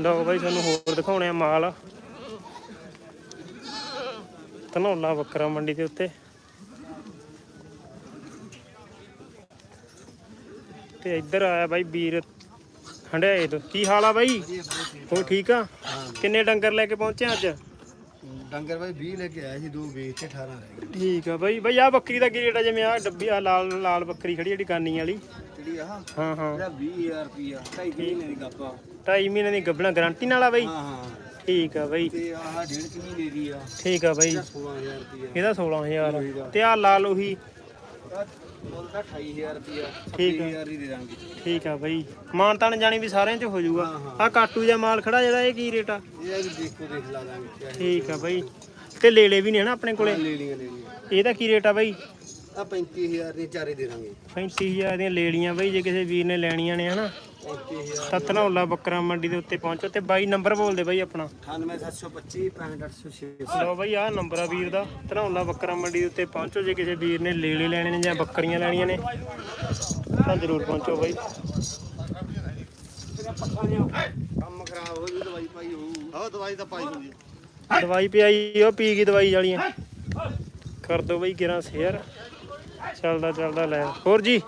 ਲਓ ਬਾਈ ਤੁਹਾਨੂੰ ਹੋਰ ਦਿਖਾਉਣੇ ਆ ਮਾਲ। ਧਨੌਲਾ ਬੱਕਰਾ ਮੰਡੀ ਦੇ ਉੱਤੇ। ਤੇ ਇੱਧਰ ਆਇਆ ਬਾਈ ਵੀਰ ਹੰਡਿਆਏ ਤੋਂ। ਕੀ ਹਾਲ ਆ ਬਾਈ? ਹੋ ਠੀਕ ਆ? ਕਿੰਨੇ ਡੰਗਰ ਲੈ ਕੇ ਪਹੁੰਚੇ ਅੱਜ? ਡੰਗਰ ਬਾਈ 20 ਲੈ ਕੇ ਆਇਆ ਸੀ ਦੋ ਵੇਚ ਤੇ 18 ਰਹਿ ਗਏ। ਠੀਕ ਆ ਬਾਈ ਬਾਈ ਆ ਬੱਕਰੀ ਦਾ ਕੀ ਰੇਟ ਆ? ਜਿਵੇਂ ਆ ਡੱਬੀ ਆ ਲਾਲ ਲਾਲ ਬੱਕਰੀ ਖੜੀ ਜਿਹੜੀ ਕਾਨੀ ਵਾਲੀ। ਜਿਹੜੀ ਆਹ ਹਾਂ ਹਾਂ। ਇਹਦਾ 20000 ਰੁਪਿਆ 2.5 ਮਹੀਨੇ ਦੀ ਗੱਪਾ ਮਹੀਨੇ ਦੀ ਗੱਬਣਾ ਗਾਰੰਟੀ ਨਾਲ ਆ ਬਾਈ? ਹਾਂ ਹਾਂ। ਠੀਕ ਆ ਬਾਈ। ਤੇ ਆਹ ਡੇਢ ਕੁ ਮਹੀਨੇ ਦੀ ਆ। ਠੀਕ ਆ ਬਾਈ। 16000 ਰੁਪਿਆ ਇਹਦਾ 16000 ਤੇ ਆ ਲਾਲ ਉਹੀ। ਮੁੱਲ ਦਾ 28000 ਰੁਪਿਆ ਠੀਕ ਆ। 26000 ਹੀ ਦੇ ਦਾਂਗੇ। ਠੀਕ ਆ ਬਾਈ। ਮਾਨ ਤਾਨ ਜਾਣੀ ਵੀ ਸਾਰਿਆਂ ਚ ਹੋ ਜਾਊਗਾ। ਆ ਕਾਟੂ ਜਿਹਾ ਮਾਲ ਖੜਾ ਜਿਹੜਾ ਇਹ ਕੀ ਰੇਟ ਆ? ਇਹ ਆ ਵੀ ਦੇਖੋ ਦੇਖ ਲਾ ਦਾਂਗੇ ਕਿਆ ਹੈ। ਠੀਕ ਆ ਬਾਈ। ਤੇ ਲੇਲੇ ਵੀ ਨੇ ਹਨਾ ਆਪਣੇ ਕੋਲੇ? ਲੈ ਲਈਆਂ ਲੈ ਲਈਆਂ। ਇਹਦਾ ਕੀ ਰੇਟ ਆ ਬਾਈ? ਆ 35000 ਦੇ ਚਾਰੇ ਦੇ ਦਾਂਗੇ। 35000 ਦੀਆਂ ਲੇਲੀਆਂ ਬਾਈ ਜੇ ਕਿਸੇ ਵੀਰ ਨੇ ਲੈਣੀਆਂ ਨੇ ਹਨਾ। 35000 ਤਾਂ ਧਨੌਲਾ ਬੱਕਰਾ ਮੰਡੀ ਦੇ ਉੱਤੇ ਪਹੁੰਚੋ ਤੇ ਬਾਈ ਨੰਬਰ ਬੋਲ ਦੇ ਬਾਈ ਆਪਣਾ। 98725 65806 ਲਓ ਬਾਈ ਆਹ ਨੰਬਰ ਆ ਵੀਰ ਦਾ। ਧਨੌਲਾ ਬੱਕਰਾ ਮੰਡੀ ਦੇ ਉੱਤੇ ਪਹੁੰਚੋ ਜੇ ਕਿਸੇ ਵੀਰ ਨੇ ਲੇਲੇ ਲੈਣੇ ਨੇ ਜਾਂ ਬੱਕਰੀਆਂ ਲੈਣੀਆਂ ਨੇ। ਤਾਂ ਜ਼ਰੂਰ ਪਹੁੰਚੋ ਬਾਈ। ਕੰਮ ਖਰਾਬ ਹੋ ਜੂ ਦਵਾਈ ਪਾਈ ਹੋਊ। ਆਹ ਦਵਾਈ ਤਾਂ ਪਾਈ ਹੋਈ ਦਵਾਈ ਪਿਆਈ ਉਹ ਪੀ ਗਈ ਦਵਾਈ ਵਾਲੀਆਂ। ਕਰ ਦੋ ਬਾਈ ਗਿਰਾਂ ਸ਼ੇਅਰ। ਚੱਲਦਾ ਚੱਲਦਾ ਲੈ। ਹੋਰ ਜੀ।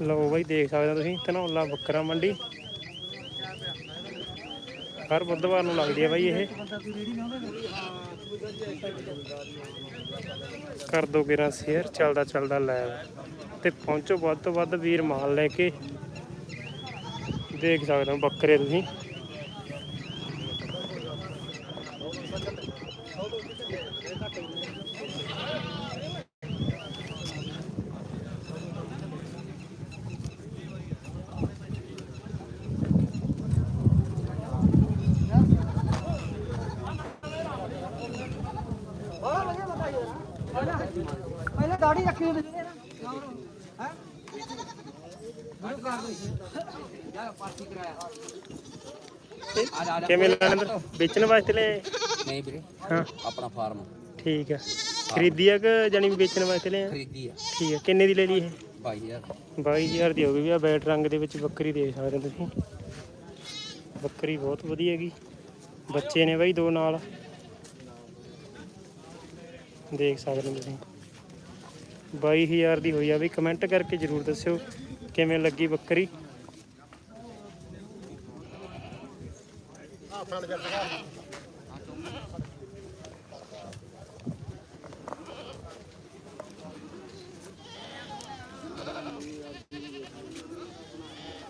ਲਓ ਬਾਈ ਦੇਖ ਸਕਦੇ ਹੋ ਤੁਸੀਂ, ਧਨੌਲਾ ਬੱਕਰਾ ਮੰਡੀ। ਹਰ ਬੁੱਧਵਾਰ ਨੂੰ ਲੱਗਦੀ ਹੈ ਬਾਈ ਇਹ। ਕਰ ਦੋ ਗਿਰਾਂ ਸ਼ੇਅਰ, ਚੱਲਦਾ ਚੱਲਦਾ ਲੈ ਤੇ ਪਹੁੰਚੋ ਵੱਧ ਤੋਂ ਵੱਧ ਵੀਰ ਮਾਲ ਲੈ ਕੇ। ਦੇਖ ਸਕਦੇ ਹੋ ਬੱਕਰੇ ਤੁਸੀਂ। ਕਿਵੇਂ ਲੈਣ ਵੇਚਣ ਵਾਸਤੇ ਲੈ ਨਹੀਂ ਵੀਰੇ ਹਾਂ। ਆਪਣਾ ਫਾਰਮ। ਠੀਕ ਆ। ਖਰੀਦੀ ਆ ਕਿ ਜਾਨੀ ਵੇਚਣ ਵਾਸਤੇ ਲੈ ਖਰੀਦੀ ਆ। ਠੀਕ ਆ। ਕਿੰਨੇ ਦੀ ਲੈ ਲਈ ਇਹ? 22000 22000 ਦੀ। ਹੋ ਗਈ ਵੀ ਆ। ਬੈਟ ਰੰਗ ਦੇ ਵਿੱਚ ਬੱਕਰੀ ਦੇਖ ਸਕਦੇ ਤੁਸੀਂ। ਬੱਕਰੀ ਬਹੁਤ ਵਧੀਆ ਹੈਗੀ। ਬੱਚੇ ਨੇ ਬਾਈ ਦੋ ਨਾਲ। ਦੇਖ ਸਕਦੇ ਤੁਸੀਂ। 22000 ਦੀ ਹੋਈ ਆ। ਵੀ ਕਮੈਂਟ ਕਰਕੇ ਜਰੂਰ ਦੱਸਿਓ ਕਿਵੇਂ ਲੱਗੀ ਬੱਕਰੀ।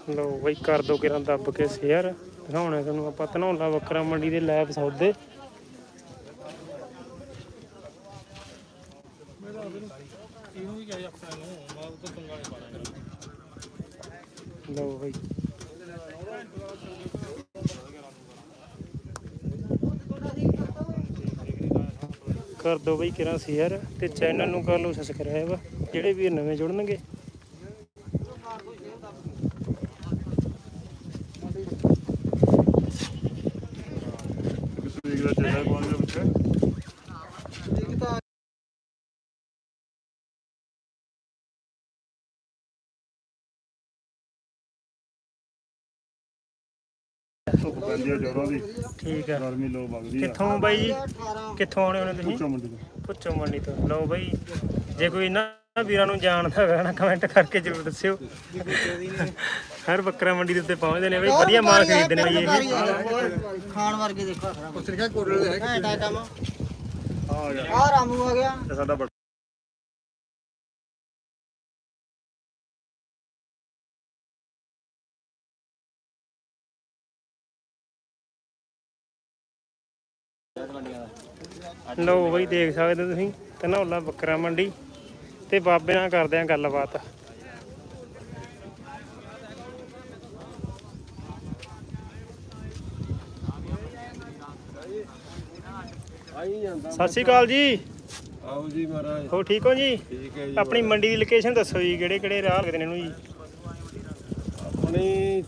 ਲੋ ਬਈ ਕਰ ਦੋ ਕਿਰਾਂ ਦੱਬ ਕੇ ਸ਼ੇਅਰ। ਦਿਖਾਉਣਾ ਤੁਹਾਨੂੰ ਆਪਾਂ ਧਨੌਲਾ ਬੱਕਰਾ ਮੰਡੀ ਦੇ ਲੈਬ ਸੌਦੇ ਲਓ ਬਈ ਕਰ ਦੋ ਬਈ ਕਿਰਾਂ ਸ਼ੇਅਰ ਤੇ ਚੈਨਲ ਨੂੰ ਕਰ ਲਓ ਸਬਸਕ੍ਰਾਈਬ ਜਿਹੜੇ ਵੀਰ ਨਵੇਂ ਜੁੜਨਗੇ। ਠੀਕ ਆ। ਗਰਮੀ ਲੋ ਵਗਦੀ ਆ। ਕਿੱਥੋਂ ਬਾਈ? ਜੀ ਕਿੱਥੋਂ ਆਉਣੇ ਹੋਣੇ ਤੁਸੀਂ? ਚੋਂ ਮੰਡੀ ਤੋਂ। ਪੁੱਛੋ ਮੰਡੀ ਤੋਂ। ਲਓ ਬਾਈ ਜੇ ਕੋਈ ਨਾ ਵੀਰਾਂ ਨੂੰ ਜਾਣਦਾ ਹੋਵੇ ਨਾ ਕਮੈਂਟ ਕਰਕੇ ਜਰੂਰ ਦੱਸਿਓ। ਹਰ ਬੱਕਰਾ ਮੰਡੀ ਦੇ ਉੱਤੇ ਪਹੁੰਚਦੇ ਨੇ ਬਈ। ਵਧੀਆ ਮਾਲ ਖਰੀਦਦੇ ਨੇ ਬਈ ਇਹ ਖਾਣ ਵਰਗੇ ਦੇਖੋ। ਉਸਰੀਆ ਕੋਲ ਹੈ ਘੰਟਾ ਕੰਮ। ਆ ਗਿਆ। ਆ ਰਾਮੂ ਆ ਗਿਆ। ਸਾਡਾ ਲਓ ਬਈ ਦੇਖ ਸਕਦੇ ਹੋ ਤੁਸੀਂ ਧਨੌਲਾ ਬੱਕਰਾ ਮੰਡੀ ਤੇ ਬਾਬੇ ਨਾਲ ਕਰਦੇ ਆ ਗੱਲਬਾਤ। ਸਤਿ ਸ਼੍ਰੀ ਅਕਾਲ ਜੀ। ਆਓ ਜੀ ਮਹਾਰਾਜ। ਹੋ ਠੀਕ ਹੋ ਜੀ? ਠੀਕ ਹੈ ਆਪਣੀ ਮੰਡੀ ਦੀ ਲੋਕੇਸ਼ਨ ਦੱਸੋ ਜੀ ਕਿਹੜੇ ਕਿਹੜੇ ਰਾਹ ਲੱਗਦੇ ਨੇ ਇਹਨੂੰ ਜੀ? ਆਪਣੀ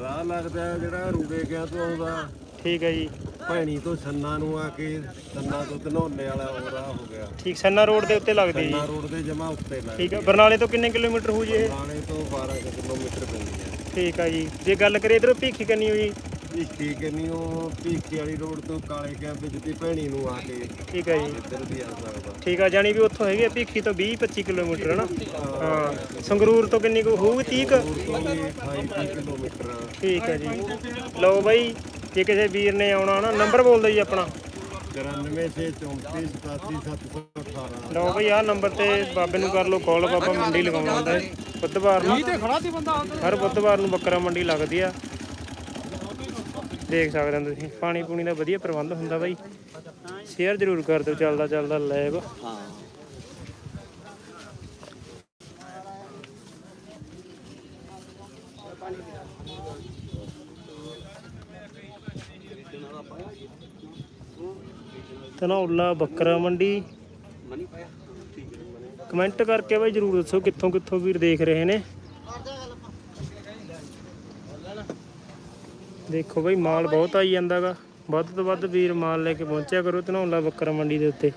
ਰਾਹ ਲੱਗਦਾ ਜਿਹੜਾ ਰੂੜੇ ਗਿਆ ਤੋਂ ਆਉਂਦਾ। ਠੀਕ ਹੈ ਜੀ। ਭੈਣੀ ਤੋਂ ਸੰਨਾ ਨੂੰ ਆ ਕੇ ਸੰਨਾ ਤੋਂ ਧਨੌਲੇ ਵਾਲਾ ਉਹ ਰਾਹ ਹੋ ਗਿਆ। ਠੀਕ ਸੰਨਾ ਰੋਡ ਦੇ ਉੱਤੇ ਲੱਗਦੀ ਜੀ। ਸੰਨਾ ਰੋਡ ਦੇ ਜਮਾ ਉੱਤੇ ਲੱਗ ਠੀਕ ਹੈ। ਬਰਨਾਲੇ ਤੋਂ ਕਿੰਨੇ ਕਿਲੋਮੀਟਰ ਹੋਊ ਜੀ ਇਹ? ਪੁਰਾਣੇ ਤੋਂ 12 ਕੁ ਕਿਲੋਮੀਟਰ ਪੈਂਦੀ ਹੈ। ਠੀਕ ਆ ਜੀ ਜੇ ਗੱਲ ਕਰੀਏ ਇਧਰੋਂ ਭੀਖੀ ਕਰਨੀ ਹੋਈ। ਭੀਖੀ ਕਿੰਨੀ ਉਹ ਭੀਖੀ ਵਾਲੀ ਰੋਡ ਤੋਂ ਕਾਲੇ ਕੈਂਪ ਵਿੱਚ ਦੀ ਭੈਣੀ ਨੂੰ ਆ ਕੇ ਠੀਕ ਆ ਜੀ। ਇੱਧਰ ਵੀ ਆ ਸਕਦਾ। ਠੀਕ ਆ ਜਾਣੀ ਵੀ ਉੱਥੋਂ ਹੈਗੇ ਆ ਭੀਖੀ ਤੋਂ 20 25 ਕਿਲੋਮੀਟਰ ਹੈ। ਨਾ ਹਾਂ ਸੰਗਰੂਰ ਤੋਂ ਕਿੰਨੀ ਕੁ ਹੋਊਗੀ 30 ਕੁ? ਦੂਰ ਤੋਂ ਵੀ 28 ਕਿਲੋਮੀਟਰ। ਠੀਕ ਹੈ ਜੀ। ਲਓ ਬਾਈ ਜੇ ਕਿਸੇ ਵੀਰ ਨੇ ਆਉਣਾ ਨਾ ਨੰਬਰ ਬੋਲ ਦਿਓ ਜੀ ਆਪਣਾ। 94 ਸੇ 34 87 718 ਲਓ ਬਈ ਆਹ ਨੰਬਰ ਤੇ ਬਾਬੇ ਨੂੰ ਕਰ ਲਓ ਕਾਲ ਬਾਬਾ ਮੰਡੀ ਲਗਾਉਣਾ ਹੁੰਦਾ ਹੈ। ਬੁੱਧਵਾਰ ਨੂੰ ਹਰ ਬੁੱਧਵਾਰ ਨੂੰ ਬੱਕਰਾ ਮੰਡੀ ਲੱਗਦੀ ਆ। ਦੇਖ ਸਕਦੇ ਹੋ ਤੁਸੀਂ ਪਾਣੀ ਪੂਣੀ ਦਾ ਵਧੀਆ ਪ੍ਰਬੰਧ ਹੁੰਦਾ ਬਾਈ। ਸ਼ੇਅਰ ਜ਼ਰੂਰ ਕਰ ਦਿਓ ਚੱਲਦਾ ਚੱਲਦਾ ਲਾਈਵ ਹਾਂ। ਧਨੌਲਾ ਬੱਕਰਾ ਮੰਡੀ। ਕਮੈਂਟ ਕਰਕੇ ਬਾਈ ਜਰੂਰ ਦੱਸੋ ਕਿੱਥੋਂ ਕਿੱਥੋਂ ਵੀਰ ਦੇਖ ਰਹੇ ਨੇ। ਦੇਖੋ ਬਾਈ ਮਾਲ ਬਹੁਤ ਆਈ ਜਾਂਦਾਗਾ ਵੱਧ ਤੋਂ ਵੱਧ ਵੀਰ ਮਾਲ ਲੈ ਕੇ ਪਹੁੰਚਿਆ ਕਰੋ ਧਨੌਲਾ ਬੱਕਰਾ ਮੰਡੀ ਦੇ ਉੱਤੇ।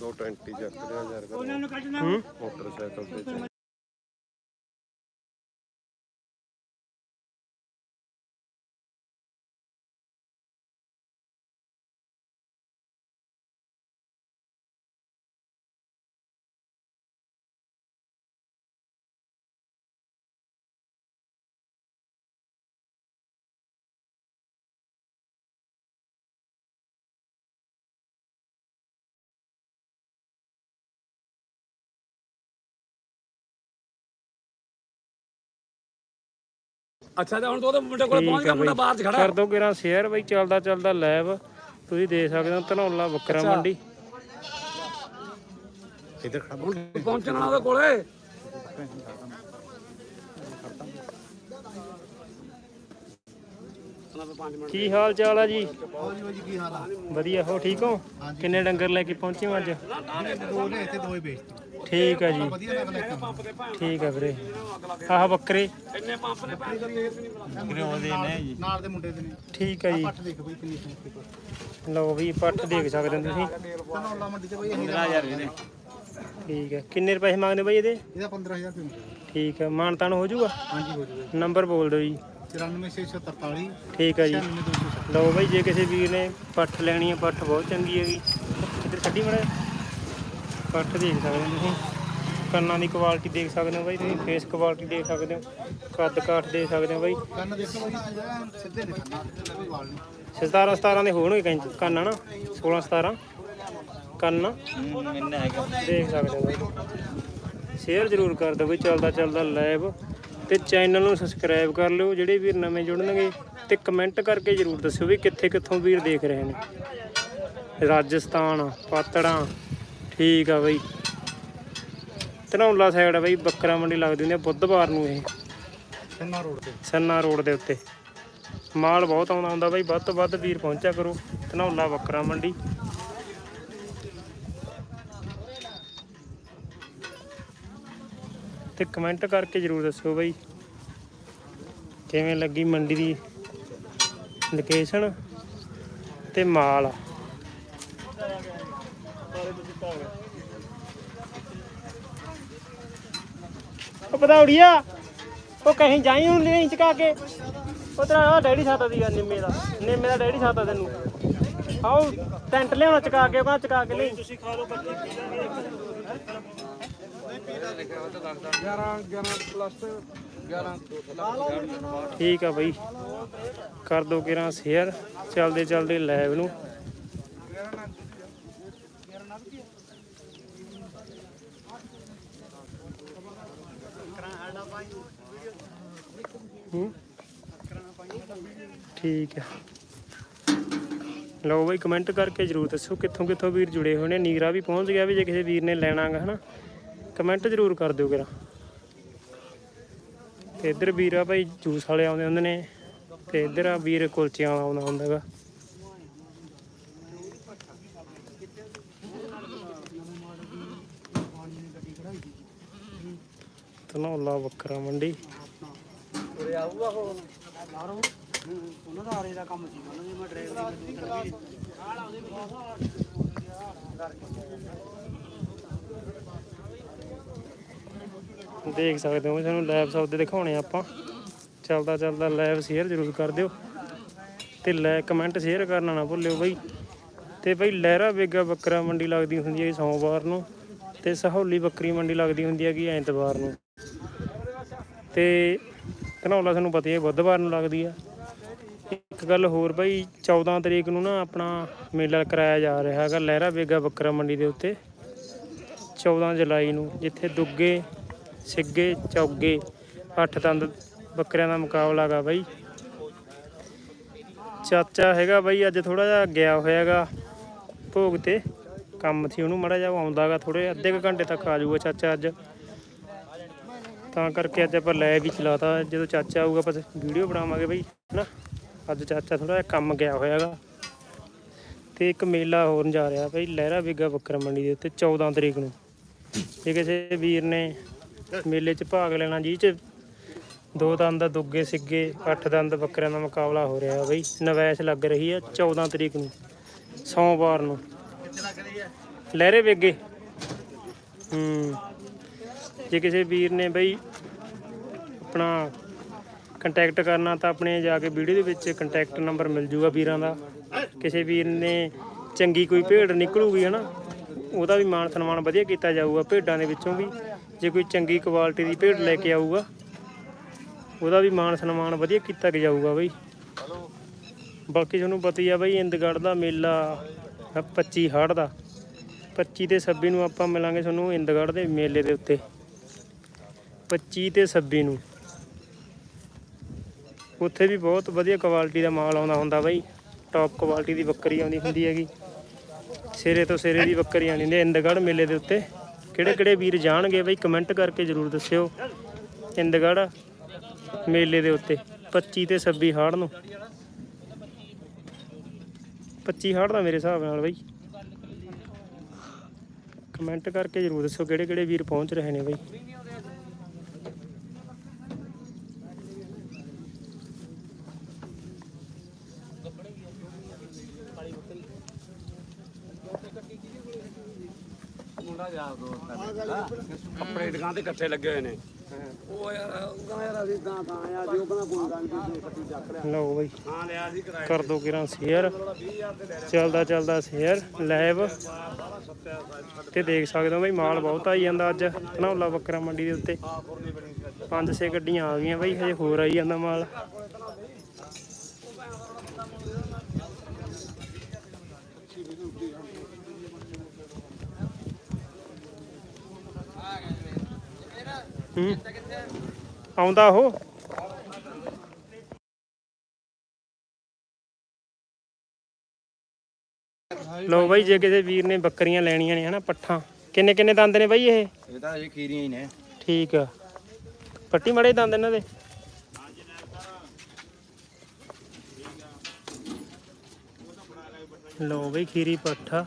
ਦੋ ਟੈਂਟੀ ਚੱਕ ਲਿਆ ਯਾਰ ਅੱਛਾ ਤਾਂ ਹੁਣ ਤਾਂ ਉਹਦੇ ਮੁੰਡੇ ਕੋਲ ਪਹੁੰਚ ਗਿਆ ਮੁੰਡਾ ਬਾਹਰ ਚ ਖੜਾ। ਕਰ ਦੋ ਕਿਰਾਂ ਸ਼ੇਅਰ ਬਾਈ ਚੱਲਦਾ ਚੱਲਦਾ ਲਾਈਵ ਤੁਸੀਂ ਦੇਖ ਸਕਦੇ ਹੋ ਧਨੌਲਾ ਬੱਕਰਾ ਮੰਡੀ। ਇੱਧਰ ਖੜਾ ਪਹੁੰਚਣਾ ਉਹਦੇ ਕੋਲੇ। ਕੀ ਹਾਲ ਚਾਲ ਆ ਜੀ? ਵਧੀਆ ਹੋ ਠੀਕ ਹੋ? ਕਿੰਨੇ ਡੰਗਰ ਲੈ ਕੇ ਪਹੁੰਚੇ ਹੋ ਅੱਜ? ਦੋ ਨੇ ਇੱਥੇ ਦੋ ਹੀ ਵੇਚਦੇ ਠੀਕ ਆ ਜੀ। ਠੀਕ ਆ ਵੀਰੇ। ਆਹ ਬੱਕਰੇ। ਨਾਲ ਦੇ ਮੁੰਡੇ ਦੇ ਨੇ। ਠੀਕ ਆ ਜੀ। ਪੱਠ ਦੇਖ ਬਈ ਕਿੰਨੀ ਸੋਹਣੀ ਲਓ ਵੀ ਪੱਠ ਦੇਖ ਸਕਦੇ ਹੋ ਤੁਸੀਂ। ਤਨੌਲਾ ਮੰਡੀ ਤੇ ਬਈ 15000 ਦੇ ਨੇ। ਠੀਕ ਹੈ ਕਿੰਨੇ ਰੁਪਏ ਮੰਗਦੇ ਬਾਈ ਇਹਦੇ? ਇਹਦਾ 15000 ਰੁਪਏ ਠੀਕ ਹੈ ਮਾਨਤਾਨ ਹੋ ਜਾਊਗਾ? ਹਾਂਜੀ ਹੋ ਜੂਗਾ ਨੰਬਰ ਬੋਲ ਦਿਓ ਜੀ। 94643 ਠੀਕ ਹੈ ਜੀ। 96270 ਲਓ ਬਾਈ ਜੇ ਕਿਸੇ ਵੀਰ ਨੇ ਪੱਠ ਲੈਣੀ ਹੈ ਪੱਠ ਬਹੁਤ ਚੰਗੀ ਹੈਗੀ। ਇੱਧਰ ਛੱਡੀ ਮੜਾ। ਪੱਠ ਦੇਖ ਸਕਦੇ ਹੋ ਤੁਸੀਂ। ਕੰਨਾਂ ਦੀ ਕੁਆਲਿਟੀ ਦੇਖ ਸਕਦੇ ਹੋ ਬਾਈ ਤੁਸੀਂ। ਫੇਸ ਕੁਆਲਿਟੀ ਦੇਖ ਸਕਦੇ ਹੋ। ਕੱਦ ਕਾਠ ਦੇਖ ਸਕਦੇ ਹੋ ਬਾਈ। ਕੰਨ ਦੇਖੋ ਬਈ ਸਿੱਧੇ ਨੇ ਕੰਨ। ਤੇ ਵੀ ਵਾਲ ਨੇ 17 17 ਦੇ ਹੋਣਗੇ ਕੰਨ ਕੰਨ ਨਾ। 16 17 ਕੰਨ ਦੇਖ ਸਕਦੇ ਹੋ ਬਾਈ। ਸ਼ੇਅਰ ਜ਼ਰੂਰ ਕਰ ਦਿਓ ਬਈ। ਚੱਲਦਾ ਚੱਲਦਾ ਲਾਈਵ ਤੇ ਚੈਨਲ ਨੂੰ ਸਬਸਕ੍ਰਾਈਬ ਕਰ ਲਿਓ ਜਿਹੜੇ ਵੀਰ ਨਵੇਂ ਜੁੜਨਗੇ ਤੇ ਕਮੈਂਟ ਕਰਕੇ ਜ਼ਰੂਰ ਦੱਸਿਓ ਵੀ ਕਿੱਥੇ ਕਿੱਥੋਂ ਵੀਰ ਦੇਖ ਰਹੇ ਨੇ। ਰਾਜਸਥਾਨ ਪਾਤੜਾਂ ਠੀਕ ਆ ਬਈ। ਧਨੌਲਾ ਸਾਈਡ ਆ ਬਈ ਬੱਕਰਾ ਮੰਡੀ ਲੱਗਦੀ ਹੁੰਦੀ ਆ ਬੁੱਧਵਾਰ ਨੂੰ ਇਹ। ਕੰਨਾ ਰੋਡ ਤੇ। ਸੰਨਾ ਰੋਡ ਦੇ ਉੱਤੇ। ਮਾਲ ਬਹੁਤ ਆਉਂਦਾ ਹੁੰਦਾ ਬਾਈ ਵੱਧ ਤੋਂ ਵੱਧ ਵੀਰ ਪਹੁੰਚਿਆ ਕਰੋ। ਧਨੌਲਾ ਬੱਕਰਾ ਮੰਡੀ। ਤੇ ਕਮੈਂਟ ਕਰਕੇ ਜਰੂਰ ਦੱਸਿਓ ਬਾਈ। ਕਿਵੇਂ ਲੱਗੀ ਮੰਡੀ ਦੀ ਲੋਕੇਸ਼ਨ ਤੇ ਮਾਲ? ਉਹ ਪਤਾਉੜੀਆ ਉਹ ਕਹੀਂ ਜਾਈ ਹੁਣ ਨਹੀਂ ਚਕਾ ਕੇ। ਉਹ ਤੇਰਾ ਆਹ ਡੈਡੀ ਸਾਤਾ ਦੀ ਨਿੰਮੇ ਦਾ। ਨਿੰਮੇ ਦਾ ਡੈਡੀ ਸਾਤਾ ਤੈਨੂੰ। ਆਓ ਟੈਂਟ ਲਿਆਉਣਾ ਚਕਾ ਕੇ ਬਾਅਦ ਚਕਾ ਕੇ ਲਈ ਤੁਸੀਂ ਖਾ ਲਓ ਬੱਚੇ ਠੀਕ ਆ ਬਈ। ਕਰ ਦੋ ਕਿਰਾਂ ਸ਼ੇਅਰ। ਚੱਲਦੇ ਚੱਲਦੇ ਲਾਈਵ ਨੂੰ। ਠੀਕ ਆ। ਲਓ ਬਈ ਕਮੈਂਟ ਕਰਕੇ ਜਰੂਰ ਦੱਸੋ ਕਿੱਥੋਂ ਕਿੱਥੋਂ ਵੀਰ ਜੁੜੇ ਹੋਏ ਨੇ। ਨੀਰਾ ਵੀ ਪਹੁੰਚ ਗਿਆ ਵੀ ਜੇ ਕਿਸੇ ਵੀਰ ਨੇ ਲੈਣਾਗਾ, ਹਨਾ। ਕਮੈਂਟ ਜਰੂਰ ਕਰ ਦਿਓ ਕਿਰਾ। ਤੇ ਇੱਧਰ ਵੀਰ ਭਾਈ ਜੂਸ ਵਾਲੇ ਆਉਂਦੇ ਹੁੰਦੇ ਨੇ, ਤੇ ਇੱਧਰ ਆ ਵੀਰ ਕੁਲਚਿਆਂ ਵਾਲਾ ਆਉਂਦਾ ਹੁੰਦਾ ਗਾ ਧਨੌਲਾ ਬੱਕਰਾ ਮੰਡੀ। ਉਰੇ ਆਊਗਾ ਉਹ। ਬਾਹਰੋਂ ਉਹਨਾਂ ਦਾ ਆਰੇ ਦਾ ਕੰਮ ਸੀ, ਉਹਨਾਂ ਦੀ ਮੈਂ ਡਰਾਈਵਰ ਦੀ ਦੇਖ ਸਕਦੇ ਹੋ ਤੁਹਾਨੂੰ ਲਾਈਵ ਸੌਦੇ ਦਿਖਾਉਣੇ ਆਪਾਂ। ਚੱਲਦਾ ਚੱਲਦਾ ਲਾਈਵ ਸ਼ੇਅਰ ਜ਼ਰੂਰ ਕਰ ਦਿਓ। ਤੇ ਲੈ ਕਮੈਂਟ ਸ਼ੇਅਰ ਕਰਨਾ ਨਾ ਭੁੱਲਿਓ ਬਈ। ਤੇ ਬਈ ਲਹਿਰਾ ਬੇਗਾ ਬੱਕਰਾ ਮੰਡੀ ਲੱਗਦੀ ਹੁੰਦੀ ਹੈ ਜੀ ਸੋਮਵਾਰ ਨੂੰ। ਤੇ ਸਹੌਲੀ ਬੱਕਰੀ ਮੰਡੀ ਲੱਗਦੀ ਹੁੰਦੀ ਹੈਗੀ ਐਤਵਾਰ ਨੂੰ। ਤੇ ਧਨੌਲਾ ਤੁਹਾਨੂੰ ਪਤਾ ਹੀ ਹੈ ਬੁੱਧਵਾਰ ਨੂੰ ਲੱਗਦੀ ਆ। ਇੱਕ ਗੱਲ ਹੋਰ ਬਈ 14 ਤਰੀਕ ਨੂੰ ਨਾ ਆਪਣਾ ਮੇਲਾ ਕਰਾਇਆ ਜਾ ਰਿਹਾ ਹੈਗਾ ਲਹਿਰਾ ਬੇਗਾ ਬੱਕਰਾ ਮੰਡੀ ਦੇ ਉੱਤੇ। 14 ਜੁਲਾਈ ਨੂੰ, ਜਿੱਥੇ ਦੁੱਗੇ ਸਿੱਗੇ, ਚੌਗੇ ਅੱਠ ਦੰਦ ਬੱਕਰਿਆਂ ਦਾ ਮੁਕਾਬਲਾ ਹੈਗਾ ਬਾਈ। ਚਾਚਾ ਹੈਗਾ ਬਾਈ, ਅੱਜ ਥੋੜਾ ਜਿਹਾ ਗਿਆ ਹੋਇਆਗਾ ਭੋਗ ਤੇ। ਕੰਮ ਸੀ ਉਹਨੂੰ ਮੜਾ ਜਿਹਾ, ਉਹ ਆਉਂਦਾਗਾ ਥੋੜੇ ਅੱਧੇ ਕੁ ਘੰਟੇ ਤੱਕ ਆ ਜਾਊਗਾ ਚਾਚਾ ਅੱਜ। ਤਾਂ ਕਰਕੇ ਅੱਜ ਆਪਾਂ ਲੈ ਵੀ ਚਲਾਤਾ, ਜਦੋਂ ਚਾਚਾ ਆਊਗਾ ਆਪਾਂ ਵੀਡੀਓ ਬਣਾਵਾਂਗੇ ਬਾਈ, ਹੈਨਾ। ਅੱਜ ਚਾਚਾ ਥੋੜਾ ਜਿਹਾ ਕੰਮ ਗਿਆ ਹੋਇਆਗਾ। ਤੇ ਇੱਕ ਮੇਲਾ ਹੋਰ ਜਾ ਰਿਹਾ ਬਾਈ, ਲਹਿਰਾ ਵਿਗਾ ਬੱਕਰ ਮੰਡੀ ਦੇ ਉੱਤੇ 14 ਤਰੀਕ ਨੂੰ। ਜੇ ਕਿਸੇ ਵੀਰ ਨੇ ਮੇਲੇ 'ਚ ਭਾਗ ਲੈਣਾ ਜੀ 'ਚ ਦੋ ਦੰਦ, ਦੁੱਗੇ, ਸਿੱਗੇ, ਅੱਠ ਦੰਦ, ਬੱਕਰਿਆਂ ਦਾ ਮੁਕਾਬਲਾ ਹੋ ਰਿਹਾ ਬਈ। ਨਵੈਸ਼ ਲੱਗ ਰਹੀ ਆ 14 ਤਰੀਕ ਨੂੰ, ਸੋਮਵਾਰ ਨੂੰ। ਲਹਿਰੇ ਵੇਗੇ ਹੂੰ। ਜੇ ਕਿਸੇ ਵੀਰ ਨੇ ਬਈ ਆਪਣਾ ਕੰਟੈਕਟ ਕਰਨਾ ਤਾਂ ਆਪਣੇ ਜਾ ਕੇ ਵੀਡੀਓ ਦੇ ਵਿੱਚ ਕੰਟੈਕਟ ਨੰਬਰ ਮਿਲ ਜੂਗਾ ਵੀਰਾਂ ਦਾ। ਕਿਸੇ ਵੀਰ ਨੇ ਚੰਗੀ ਕੋਈ ਭੇਡ ਨਿਕਲੂਗੀ ਹਨਾ, ਉਹਦਾ ਵੀ ਮਾਨ ਸਨਮਾਨ ਵਧੀਆ ਕੀਤਾ ਜਾਊਗਾ, ਭੇਡਾਂ ਦੇ ਵਿੱਚੋਂ ਵੀ। ਜੇ ਕੋਈ ਚੰਗੀ ਕੁਆਲਿਟੀ ਦੀ ਭੇਡ ਲੈ ਕੇ ਆਊਗਾ, ਉਹਦਾ ਵੀ ਮਾਨ ਸਨਮਾਨ ਵਧੀਆ ਕੀਤਾ ਜਾਊਗਾ ਬਈ। ਬਾਕੀ ਤੁਹਾਨੂੰ ਪਤਾ ਹੀ ਆ ਬਈ, ਇੰਦਗੜ੍ਹ ਦਾ ਮੇਲਾ, ਆ 25 ਹਾੜ ਦਾ। 25 ਤੇ 26 ਨੂੰ ਆਪਾਂ ਮਿਲਾਂਗੇ ਤੁਹਾਨੂੰ ਇੰਦਗੜ੍ਹ ਦੇ ਮੇਲੇ ਦੇ ਉੱਤੇ। 25 ਤੇ 26 ਨੂੰ। ਉੱਥੇ ਵੀ ਬਹੁਤ ਵਧੀਆ ਕੁਆਲਿਟੀ ਦਾ ਮਾਲ ਆਉਂਦਾ ਹੁੰਦਾ ਬਾਈ। ਟੌਪ ਕੁਆਲਿਟੀ ਦੀ ਬੱਕਰੀ ਆਉਂਦੀ ਹੁੰਦੀ ਹੈਗੀ। ਸਿਰੇ ਤੋਂ ਸਿਰੇ ਦੀ ਬੱਕਰੀ ਆਉਂਦੀ ਹੁੰਦੀ ਹੈ ਇੰਦਗੜ੍ਹ ਮੇਲੇ ਦੇ ਉੱਤੇ। ਕਿਹੜੇ ਕਿਹੜੇ ਵੀਰ ਜਾਣਗੇ ਬਈ? ਕਮੈਂਟ ਕਰਕੇ ਜਰੂਰ ਦੱਸਿਓ। ਇੰਦਗੜ ਮੇਲੇ ਦੇ ਉੱਤੇ। 25 ਤੇ 26 ਹਾੜ ਨੂੰ। 25 ਹਾੜ ਦਾ ਮੇਰੇ ਹਿਸਾਬ ਨਾਲ ਬਈ। ਕਮੈਂਟ ਕਰਕੇ ਜਰੂਰ ਦੱਸਿਓ ਕਿਹੜੇ ਕਿਹੜੇ ਵੀਰ ਪਹੁੰਚ ਰਹੇ ਨੇ ਬਈ। ਆਪਣੇ ਦੁਕਾਨ ਤੇ ਇਕੱਠੇ ਲੱਗੇ ਹੋਏ ਨੇ। ਉਹ ਯਾਰ ਉਹ ਕਹਿੰਦਾ ਯਾਰ ਅਸੀਂ ਤਾਂ ਤਾਂ ਆ ਜੀ ਉਹ ਕਹਿੰਦਾ ਕੋਈ ਗੱਲ ਨਹੀਂ ਕੱਟੀ ਚੱਕ ਲਿਆ। ਲਓ ਬਈ ਹਾਂ ਲਿਆ ਸੀ ਕਿਰਾਏ ਕਰ ਦੋ ਕਿਰਾਂ ਸ਼ੇਅਰ। ਚੱਲਦਾ ਚੱਲਦਾ ਸ਼ੇਅਰ ਲਾਈਵ। ਤੇ ਦੇਖ ਸਕਦੇ ਹੋ ਬਈ ਮਾਲ ਬਹੁਤ ਆਈ ਜਾਂਦਾ ਅੱਜ। ਧਨੌਲਾ ਬੱਕਰਾ ਮੰਡੀ ਦੇ ਉੱਤੇ। ਪੰਜ ਛੇ ਗੱਡੀਆਂ ਆ ਗਈਆਂ ਬਈ ਹਜੇ ਹੋਰ ਆਈ ਜਾਂਦਾ ਮਾਲ। ਹੂੰ। ਆਉਂਦਾ ਉਹ? ਲੋ ਬਾਈ ਜੇ ਕਿਸੇ ਵੀਰ ਨੇ ਬੱਕਰੀਆਂ ਲੈਣੀਆਂ ਨੇ ਹਨਾ ਪੱਠਾਂ। ਕਿੰਨੇ ਕਿੰਨੇ ਦੰਦ ਨੇ ਬਾਈ ਇਹ? ਇਹ ਤਾਂ ਅਜੇ ਖੀਰੀਆਂ ਹੀ ਨੇ। ਠੀਕ ਆ। ਪੱਟੀ ਮੜੇ ਦੰਦ ਇਹਨਾਂ ਦੇ। ਲੋ ਬਈ ਖੀਰੀ ਪੱਠਾ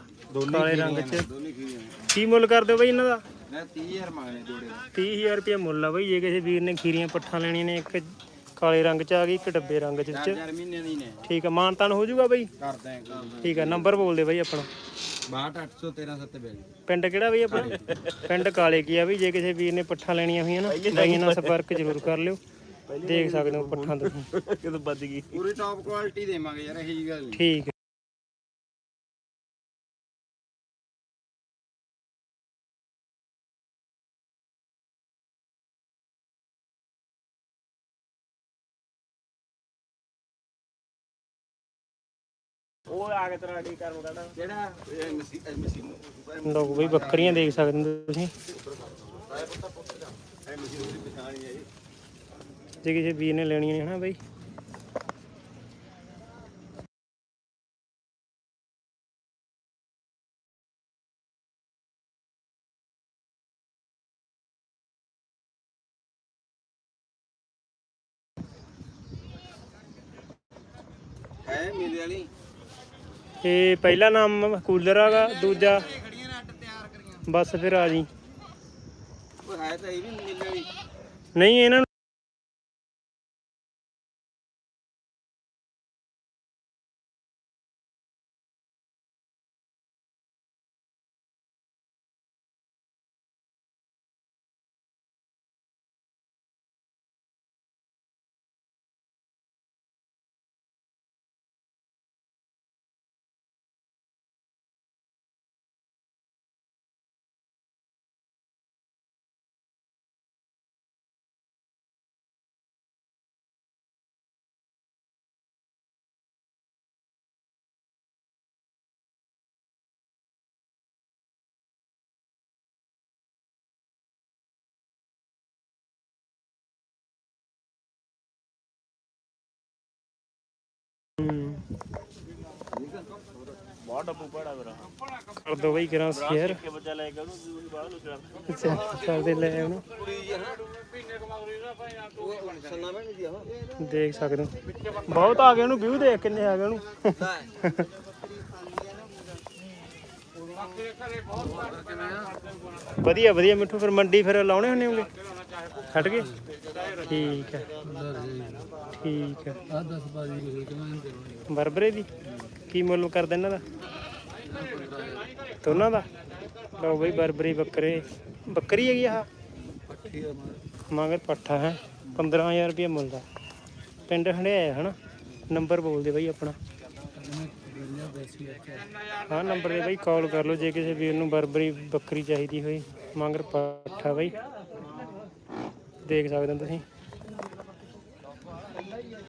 ਕਾਲੇ ਰੰਗ ਚ। ਦੋਨੇ ਕੀ ਮੁੱਲ ਕਰਦੇ ਹੋ ਬਈ ਇਹਨਾਂ ਦਾ? ਮੈਂ 30000 ਮੰਗਨੇ ਜੋੜੇ ਦਾ 30000 ਰੁਪਏ ਮੁੱਲ ਆ ਬਈ ਜੇ ਕਿਸੇ ਵੀਰ ਨੇ ਖੀਰੀਆਂ ਪੱਠਾਂ ਲੈਣੀਆਂ ਨੇ ਇੱਕ ਕਾਲੇ ਰੰਗ ਚ ਆ ਗਈ ਇੱਕ ਡੱਬੇ ਰੰਗ ਚ ਚ 4 ਮਹੀਨੇ ਦੀ ਨੇ। ਠੀਕ ਆ ਮਾਨਤਾਨ ਹੋ ਜਾਊਗਾ ਬਈ? ਠੀਕ ਆ ਨੰਬਰ ਬੋਲ ਦੇ ਬਈ ਆਪਣਾ। 62813 ਪਿੰਡ ਕਿਹੜਾ ਬਈ ਆਪਣਾ? ਪਿੰਡ ਕਾਲੇ ਕੀ ਆ ਬਈ ਜੇ ਕਿਸੇ ਵੀਰ ਨੇ ਪੱਠਾਂ ਲੈਣੀਆਂ ਹੋਈਆਂ ਨਾ ਬਾਈਆਂ ਨਾਲ ਸੰਪਰਕ ਜ਼ਰੂਰ ਕਰ ਲਿਓ। ਦੇਖ ਸਕਦੇ ਹੋ ਪੱਠਾਂ ਤੁਸੀਂ ਕਿਦੋਂ ਵੱਜ ਗਈ? ਪੂਰੀ ਟਾਪ ਕੁਆਲਿਟੀ ਦੇਵਾਂਗੇ ਯਾਰ ਇਹੀ ਗੱਲ ਨਹੀਂ। ਠੀਕ ਲੋਕ ਬਈ ਬੱਕਰੀਆਂ ਦੇਖ ਸਕਦੇ ਹੋ ਤੁਸੀਂ। ਜੇ ਕਿਸੇ ਵੀਰ ਨੇ ਲੈਣੀਆਂ ਨੇ ਹਨਾ ਬਈ। ਹੈ ਮੇਰੇ ਵਾਲੀ? ਇਹ ਪਹਿਲਾ ਨਾਮ ਕੂਲਰ ਆਗਾ ਦੂਜਾ ਬਸ ਫਿਰ ਆ ਜੀ। ਨਹੀਂ ਇਹਨਾਂ ਕਰ ਦੋ ਬਈ ਕਰਾਂ ਸ਼ੇਅਰ। ਕਿ ਕਰ ਚੱਲ- ਲੈ ਉਹਨੂੰ ਦੇਖ ਸਕਦੇ ਹੋ। ਬਹੁਤ ਆ ਗਏ ਉਹਨੂੰ ਵਿਊ ਦੇਖ ਕਿੰਨੇ ਆ ਗਏ ਉਹਨੂੰ। ਵਧੀਆ ਵਧੀਆ ਮਿੱਠੂ, ਫਿਰ ਮੰਡੀ ਫਿਰ ਲਾਉਣੇ ਹੁੰਦੇ ਹੋਗੇ ਛੱਡ ਗਏ? ਠੀਕ ਹੈ। ਠੀਕ ਹੈ। ਆ 10 ਬਾਜੀ ਨੂੰ ਕਿਵੇਂ ਬਰਬਰੇ ਦੀ? ਕੀ ਮੁੱਲ ਕਰਦਾ ਇਹਨਾਂ ਦਾ? ਦੋਨਾਂ ਦਾ? ਲਓ ਬਈ ਬਰਬਰੀ ਬੱਕਰੇ। ਬੱਕਰੀ ਹੈਗੀ ਆਹ? ਮਗਰ ਪੱਠਾ ਹੈ। 15000 ਰੁਪਏ ਮੁੱਲ ਦਾ। ਪਿੰਡ ਹੰਡਿਆਇਆ ਹਨਾ? ਨੰਬਰ ਬੋਲ ਦੇ ਬਈ ਆਪਣਾ। ਹਾਂ ਨੰਬਰ ਦੇ ਬਈ ਕਾਲ ਕਰ ਲਓ। ਜੇ ਕਿਸੇ ਵੀਰ ਨੂੰ ਬਰਬਰੀ ਬੱਕਰੀ ਚਾਹੀਦੀ ਹੋਈ ਮਗਰ ਪੱਠਾ ਬਈ। ਦੇਖ ਸਕਦੇ ਹੋ ਤੁਸੀਂ।